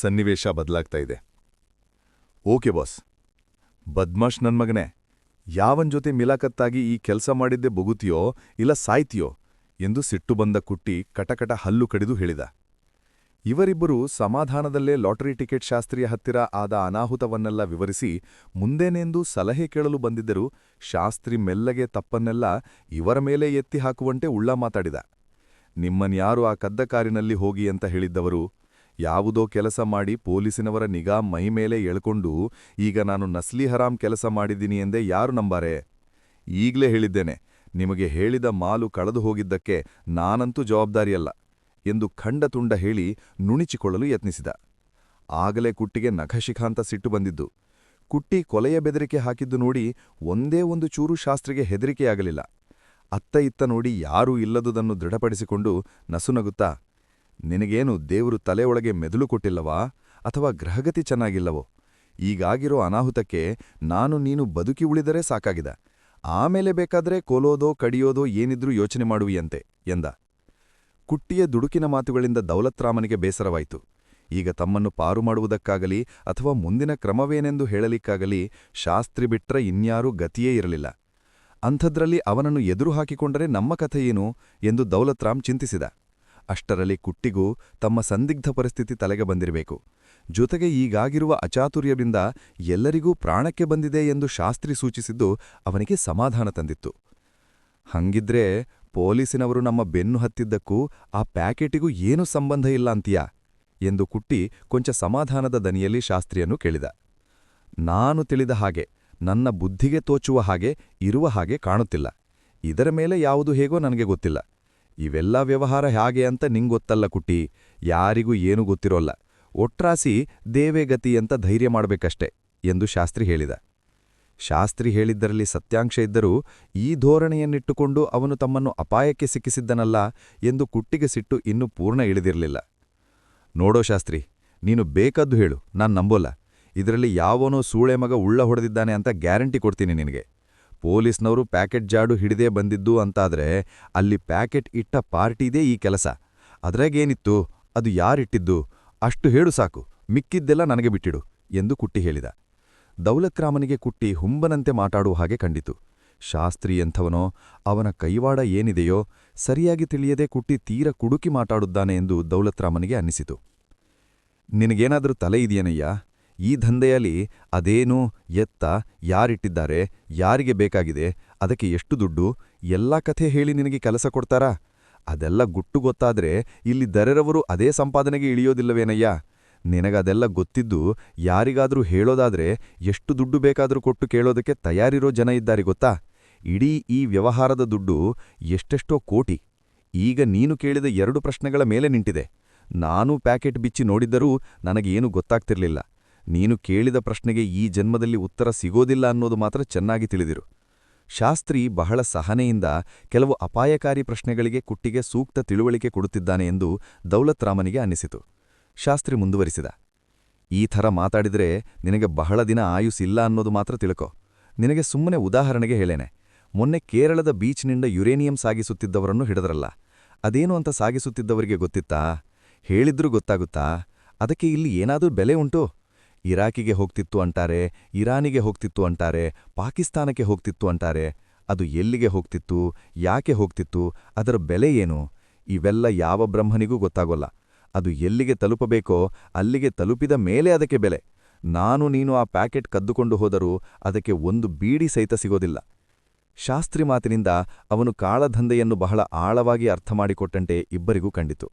ಸನ್ನಿವೇಶ ಬದಲಾಗ್ತಾ ಇದೆ. Okay boss. ಬದ್ಮಾಶ್ ನನ್ ಮಗನೇ, ಯಾವನ್ ಜೊತೆ ಮಿಲಾಕತ್ತಾಗಿ ಈ ಕೆಲಸ ಮಾಡಿದ್ದೆ ಬೊಗುತಿಯೋ ಇಲ್ಲ ಸಾಯ್ತಿಯೋ ಎಂದು ಸಿಟ್ಟು ಬಂದ ಕುಟ್ಟಿ ಕಟಕಟ ಹಲ್ಲು ಕಡಿದು ಹೇಳಿದ. ಇವರಿಬ್ಬರು ಸಮಾಧಾನದಲ್ಲೇ ಲಾಟರಿ ಟಿಕೆಟ್ ಶಾಸ್ತ್ರಿಯ ಹತ್ತಿರ ಆದ ಅನಾಹುತವನ್ನೆಲ್ಲ ವಿವರಿಸಿ ಮುಂದೇನೆಂದು ಸಲಹೆ ಕೇಳಲು ಬಂದಿದ್ದರು ಶಾಸ್ತ್ರಿ ಮೆಲ್ಲಗೆ ತಪ್ಪನ್ನೆಲ್ಲ ಇವರ ಮೇಲೆ ಎತ್ತಿ ಹಾಕುವಂತೆ ಉಳ್ಳ ಮಾತಾಡಿದ. ನಿಮ್ಮನ್ಯಾರು ಆ ಕದ್ದ ಕಾರಿನಲ್ಲಿ ಹೋಗಿ ಅಂತ ಹೇಳಿದ್ದವರು ಯಾವುದೋ ಕೆಲಸ ಮಾಡಿ ಪೊಲೀಸಿನವರ ನಿಗಾ ಮೈಮೇಲೆ ಎಳ್ಕೊಂಡು, ಈಗ ನಾನು ನಸ್ಲಿ ಹರಾಮ್ ಕೆಲಸ ಮಾಡಿದ್ದೀನಿ ಎಂದೇ ಯಾರು ನಂಬಾರೆ? ಈಗ್ಲೇ ಹೇಳಿದ್ದೇನೆ, ನಿಮಗೆ ಹೇಳಿದ ಮಾಲು ಕಳೆದು ಹೋಗಿದ್ದಕ್ಕೆ ನಾನಂತೂ ಜವಾಬ್ದಾರಿಯಲ್ಲ ಎಂದು ಖಂಡತುಂಡ ಹೇಳಿ ನುಣಿಚಿಕೊಳ್ಳಲು ಯತ್ನಿಸಿದ. ಆಗಲೇ ಕುಟ್ಟಿಗೆ ನಖಶಿಖಾಂತ ಸಿಟ್ಟು ಬಂದಿದ್ದು. ಕುಟ್ಟಿ ಕೊಲೆಯ ಬೆದರಿಕೆ ಹಾಕಿದ್ದು ನೋಡಿ ಒಂದೇ ಒಂದು ಚೂರು ಶಾಸ್ತ್ರಿಗೆ ಹೆದರಿಕೆಯಾಗಲಿಲ್ಲ. ಅತ್ತ ಇತ್ತ ನೋಡಿ ಯಾರೂ ಇಲ್ಲದುದನ್ನು ದೃಢಪಡಿಸಿಕೊಂಡು ನಸುನಗುತ್ತಾ ನಿನಗೇನು ದೇವರು ತಲೆಯೊಳಗೆ ಮೆದುಳು ಕೊಟ್ಟಿಲ್ಲವಾ ಅಥವಾ ಗ್ರಹಗತಿ ಚೆನ್ನಾಗಿಲ್ಲವೋ? ಈಗಾಗಿರೋ ಅನಾಹುತಕ್ಕೆ ನಾನು ನೀನು ಬದುಕಿ ಉಳಿದರೆ ಸಾಕಾಗಿದ. ಆಮೇಲೆ ಬೇಕಾದ್ರೆ ಕೋಲೋದೋ, ಕಡಿಯೋದೋ ಏನಿದ್ರೂ ಯೋಚನೆ ಮಾಡುವಿಯಂತೆ ಎಂದ. ಕುಟ್ಟಿಯ ದುಡುಕಿನ ಮಾತುಗಳಿಂದ ದೌಲತ್ರಾಮನಿಗೆ ಬೇಸರವಾಯಿತು. ಈಗ ತಮ್ಮನ್ನು ಪಾರು ಮಾಡುವುದಕ್ಕಾಗಲಿ ಅಥವಾ ಮುಂದಿನ ಕ್ರಮವೇನೆಂದು ಹೇಳಲಿಕ್ಕಾಗಲಿ ಶಾಸ್ತ್ರಿ ಬಿಟ್ರ ಇನ್ಯಾರೂ ಗತಿಯೇ ಇರಲಿಲ್ಲ. ಅಂಥದ್ರಲ್ಲಿ ಅವನನ್ನು ಎದುರು ಹಾಕಿಕೊಂಡರೆ ನಮ್ಮ ಕಥೆಯೇನು ಎಂದು ದೌಲತ್ರಾಮ್ ಚಿಂತಿಸಿದ. ಅಷ್ಟರಲ್ಲಿ ಕುಟ್ಟಿಗೂ ತಮ್ಮ ಸಂದಿಗ್ಧ ಪರಿಸ್ಥಿತಿ ತಲೆಗೆ ಬಂದಿರಬೇಕು. ಜೊತೆಗೆ ಈಗಾಗಿರುವ ಅಚಾತುರ್ಯದಿಂದ ಎಲ್ಲರಿಗೂ ಪ್ರಾಣಕ್ಕೆ ಬಂದಿದೆ ಎಂದು ಶಾಸ್ತ್ರಿ ಸೂಚಿಸಿದ್ದು ಅವನಿಗೆ ಸಮಾಧಾನ ತಂದಿತ್ತು. ಹಂಗಿದ್ರೆ ಪೊಲೀಸಿನವರು ನಮ್ಮ ಬೆನ್ನು ಹತ್ತಿದ್ದಕ್ಕೂ ಆ ಪ್ಯಾಕೆಟಿಗೂ ಏನೂ ಸಂಬಂಧ ಇಲ್ಲ ಅಂತೀಯಾ? ಎಂದು ಕುಟ್ಟಿ ಕೊಂಚ ಸಮಾಧಾನದ ದನಿಯಲ್ಲಿ ಶಾಸ್ತ್ರಿಯನ್ನು ಕೇಳಿದ. ನಾನು ತಿಳಿದ ಹಾಗೆ, ನನ್ನ ಬುದ್ಧಿಗೆ ತೋಚುವ ಹಾಗೆ, ಇರುವ ಹಾಗೆ ಕಾಣುತ್ತಿಲ್ಲ. ಇದರ ಮೇಲೆ ಯಾವುದು ಹೇಗೋ ನನಗೆ ಗೊತ್ತಿಲ್ಲ. ಇವೆಲ್ಲ ವ್ಯವಹಾರ ಹೇಗೆ ಅಂತ ನಿಂಗೊತ್ತಲ್ಲ ಕುಟ್ಟಿ. ಯಾರಿಗೂ ಏನೂ ಗೊತ್ತಿರೋಲ್ಲ. ಒಟ್ರಾಸಿ ದೇವೇಗತಿ ಅಂತ ಧೈರ್ಯ ಮಾಡಬೇಕಷ್ಟೆ ಎಂದು ಶಾಸ್ತ್ರಿ ಹೇಳಿದ. ಶಾಸ್ತ್ರಿ ಹೇಳಿದ್ದರಲ್ಲಿ ಸತ್ಯಾಂಶ ಇದ್ದರೂ ಈ ಧೋರಣೆಯನ್ನಿಟ್ಟುಕೊಂಡು ಅವನು ತಮ್ಮನ್ನು ಅಪಾಯಕ್ಕೆ ಸಿಕ್ಕಿಸಿದ್ದನಲ್ಲ ಎಂದು ಕುಟ್ಟಿಗೆ ಸಿಟ್ಟು ಇನ್ನೂ ಪೂರ್ಣ ಇಳಿದಿರಲಿಲ್ಲ. ನೋಡೋ ಶಾಸ್ತ್ರಿ, ನೀನು ಬೇಕದ್ದು ಹೇಳು, ನಾನು ನಂಬೋಲ್ಲ. ಇದರಲ್ಲಿ ಯಾವನೋ ಸೂಳೆ ಮಗ ಉಳ್ಳ ಹೊಡೆದಿದ್ದಾನೆ ಅಂತ ಗ್ಯಾರಂಟಿ ಕೊಡ್ತೀನಿ ನಿನಗೆ. ಪೊಲೀಸ್ನವರು ಪ್ಯಾಕೆಟ್ ಜಾಡು ಹಿಡಿದೇ ಬಂದಿದ್ದು ಅಂತಾದ್ರೆ ಅಲ್ಲಿ ಪ್ಯಾಕೆಟ್ ಇಟ್ಟ ಪಾರ್ಟಿದೇ ಈ ಕೆಲಸ. ಅದ್ರಾಗೇನಿತ್ತು? ಅದು ಯಾರಿಟ್ಟಿದ್ದು? ಅಷ್ಟು ಹೇಳು ಸಾಕು. ಮಿಕ್ಕಿದ್ದೆಲ್ಲ ನನಗೆ ಬಿಟ್ಟಿಡು ಎಂದು ಕುಟ್ಟಿ ಹೇಳಿದ. ದೌಲತ್ರಾಮನಿಗೆ ಕುಟ್ಟಿ ಹುಂಬನಂತೆ ಮಾತಾಡುವ ಹಾಗೆ ಕಂಡಿತು. ಶಾಸ್ತ್ರಿ ಎಂಥವನೋ, ಅವನ ಕೈವಾಡ ಏನಿದೆಯೋ, ಸರಿಯಾಗಿ ತಿಳಿಯದೆ ಕುಟ್ಟಿ ತೀರ ಕುಡುಕಿ ಮಾತಾಡುತ್ತಾನೆ ಎಂದು ದೌಲತ್ರಾಮನಿಗೆ ಅನ್ನಿಸಿತು. ನಿನಗೇನಾದರೂ ತಲೆ ಇದೆಯೇನಯ್ಯ? ಈ ದಂಧೆಯಲ್ಲಿ ಅದೇನು ಎತ್ತ ಯಾರಿಟ್ಟಿದ್ದಾರೆ, ಯಾರಿಗೆ ಬೇಕಾಗಿದೆ, ಅದಕ್ಕೆ ಎಷ್ಟು ದುಡ್ಡು, ಎಲ್ಲಾ ಕಥೆ ಹೇಳಿ ನಿನಗೆ ಕೆಲಸ ಕೊಡ್ತಾರಾ? ಅದೆಲ್ಲ ಗುಟ್ಟು ಗೊತ್ತಾದ್ರೆ ಇಲ್ಲಿ ದರೆರವರು ಅದೇ ಸಂಪಾದನೆಗೆ ಇಳಿಯೋದಿಲ್ಲವೇನಯ್ಯ? ನಿನಗದೆಲ್ಲ ಗೊತ್ತಿದ್ದು ಯಾರಿಗಾದರೂ ಹೇಳೋದಾದ್ರೆ ಎಷ್ಟು ದುಡ್ಡು ಬೇಕಾದರೂ ಕೊಟ್ಟು ಕೇಳೋದಕ್ಕೆ ತಯಾರಿರೋ ಜನ ಇದ್ದಾರೆ ಗೊತ್ತಾ? ಇಡೀ ಈ ವ್ಯವಹಾರದ ದುಡ್ಡು ಎಷ್ಟೆಷ್ಟೋ ಕೋಟಿ. ಈಗ ನೀನು ಕೇಳಿದ ಎರಡು ಪ್ರಶ್ನೆಗಳ ಮೇಲೆ ನಿಂಟಿದೆ ನಾನು ಪ್ಯಾಕೆಟ್ ಬಿಚ್ಚಿ ನೋಡಿದ್ದರೂ ನನಗೇನು ಗೊತ್ತಾಗ್ತಿರ್ಲಿಲ್ಲ. ನೀನು ಕೇಳಿದ ಪ್ರಶ್ನೆಗೆ ಈ ಜನ್ಮದಲ್ಲಿ ಉತ್ತರ ಸಿಗೋದಿಲ್ಲ ಅನ್ನೋದು ಮಾತ್ರ ಚೆನ್ನಾಗಿ ತಿಳಿದಿರು. ಶಾಸ್ತ್ರಿ ಬಹಳ ಸಹನೆಯಿಂದ ಕೆಲವು ಅಪಾಯಕಾರಿ ಪ್ರಶ್ನೆಗಳಿಗೆ ಕುಟ್ಟಿಗೆ ಸೂಕ್ತ ತಿಳುವಳಿಕೆ ಕೊಡುತ್ತಿದ್ದಾನೆ ಎಂದು ದೌಲತ್ರಾಮನಿಗೆ ಅನ್ನಿಸಿತು. ಶಾಸ್ತ್ರಿ ಮುಂದುವರಿಸಿದ. ಈ ಥರ ಮಾತಾಡಿದರೆ ನಿನಗೆ ಬಹಳ ದಿನ ಆಯುಸ್ಸಿಲ್ಲ ಅನ್ನೋದು ಮಾತ್ರ ತಿಳ್ಕೊ. ನಿನಗೆ ಸುಮ್ಮನೆ ಉದಾಹರಣೆಗೆ ಹೇಳೇನೆ. ಮೊನ್ನೆ ಕೇರಳದ ಬೀಚ್ನಿಂದ ಯುರೇನಿಯಂ ಸಾಗಿಸುತ್ತಿದ್ದವರನ್ನು ಹಿಡಿದ್ರಲ್ಲ. ಅದೇನು ಅಂತ ಸಾಗಿಸುತ್ತಿದ್ದವರಿಗೆ ಗೊತ್ತಿತ್ತಾ? ಹೇಳಿದ್ರೂ ಗೊತ್ತಾಗುತ್ತಾ? ಅದಕ್ಕೆ ಇಲ್ಲಿ ಏನಾದರೂ ಬೆಲೆ ಉಂಟು? ಇರಾಕಿಗೆ ಹೋಗ್ತಿತ್ತು ಅಂತಾರೆ, ಇರಾನಿಗೆ ಹೋಗ್ತಿತ್ತು ಅಂತಾರೆ, ಪಾಕಿಸ್ತಾನಕ್ಕೆ ಹೋಗ್ತಿತ್ತು ಅಂತಾರೆ. ಅದು ಎಲ್ಲಿಗೆ ಹೋಗ್ತಿತ್ತು, ಯಾಕೆ ಹೋಗ್ತಿತ್ತು, ಅದರ ಬೆಲೆ ಏನು? ಇವೆಲ್ಲ ಯಾವ ಬ್ರಹ್ಮನಿಗೂ ಗೊತ್ತಾಗೋಲ್ಲ. ಅದು ಎಲ್ಲಿಗೆ ತಲುಪಬೇಕೋ, ಅಲ್ಲಿಗೆ ತಲುಪಿದ ಮೇಲೆ ಅದಕ್ಕೆ ಬೆಲೆ. ನಾನು ನೀನು ಆ ಪ್ಯಾಕೆಟ್ ಕದ್ದುಕೊಂಡು ಹೋದರೂ ಅದಕ್ಕೆ ಒಂದು ಬೀಡಿ ಸಹಿತ ಸಿಗೋದಿಲ್ಲ. ಶಾಸ್ತ್ರಿ ಮಾತಿನಿಂದ ಅವನು ಕಾಳಧಂಧೆಯನ್ನು ಬಹಳ ಆಳವಾಗಿ ಅರ್ಥ ಮಾಡಿಕೊಟ್ಟಂತೆ ಇಬ್ಬರಿಗೂ ಕಂಡಿತು.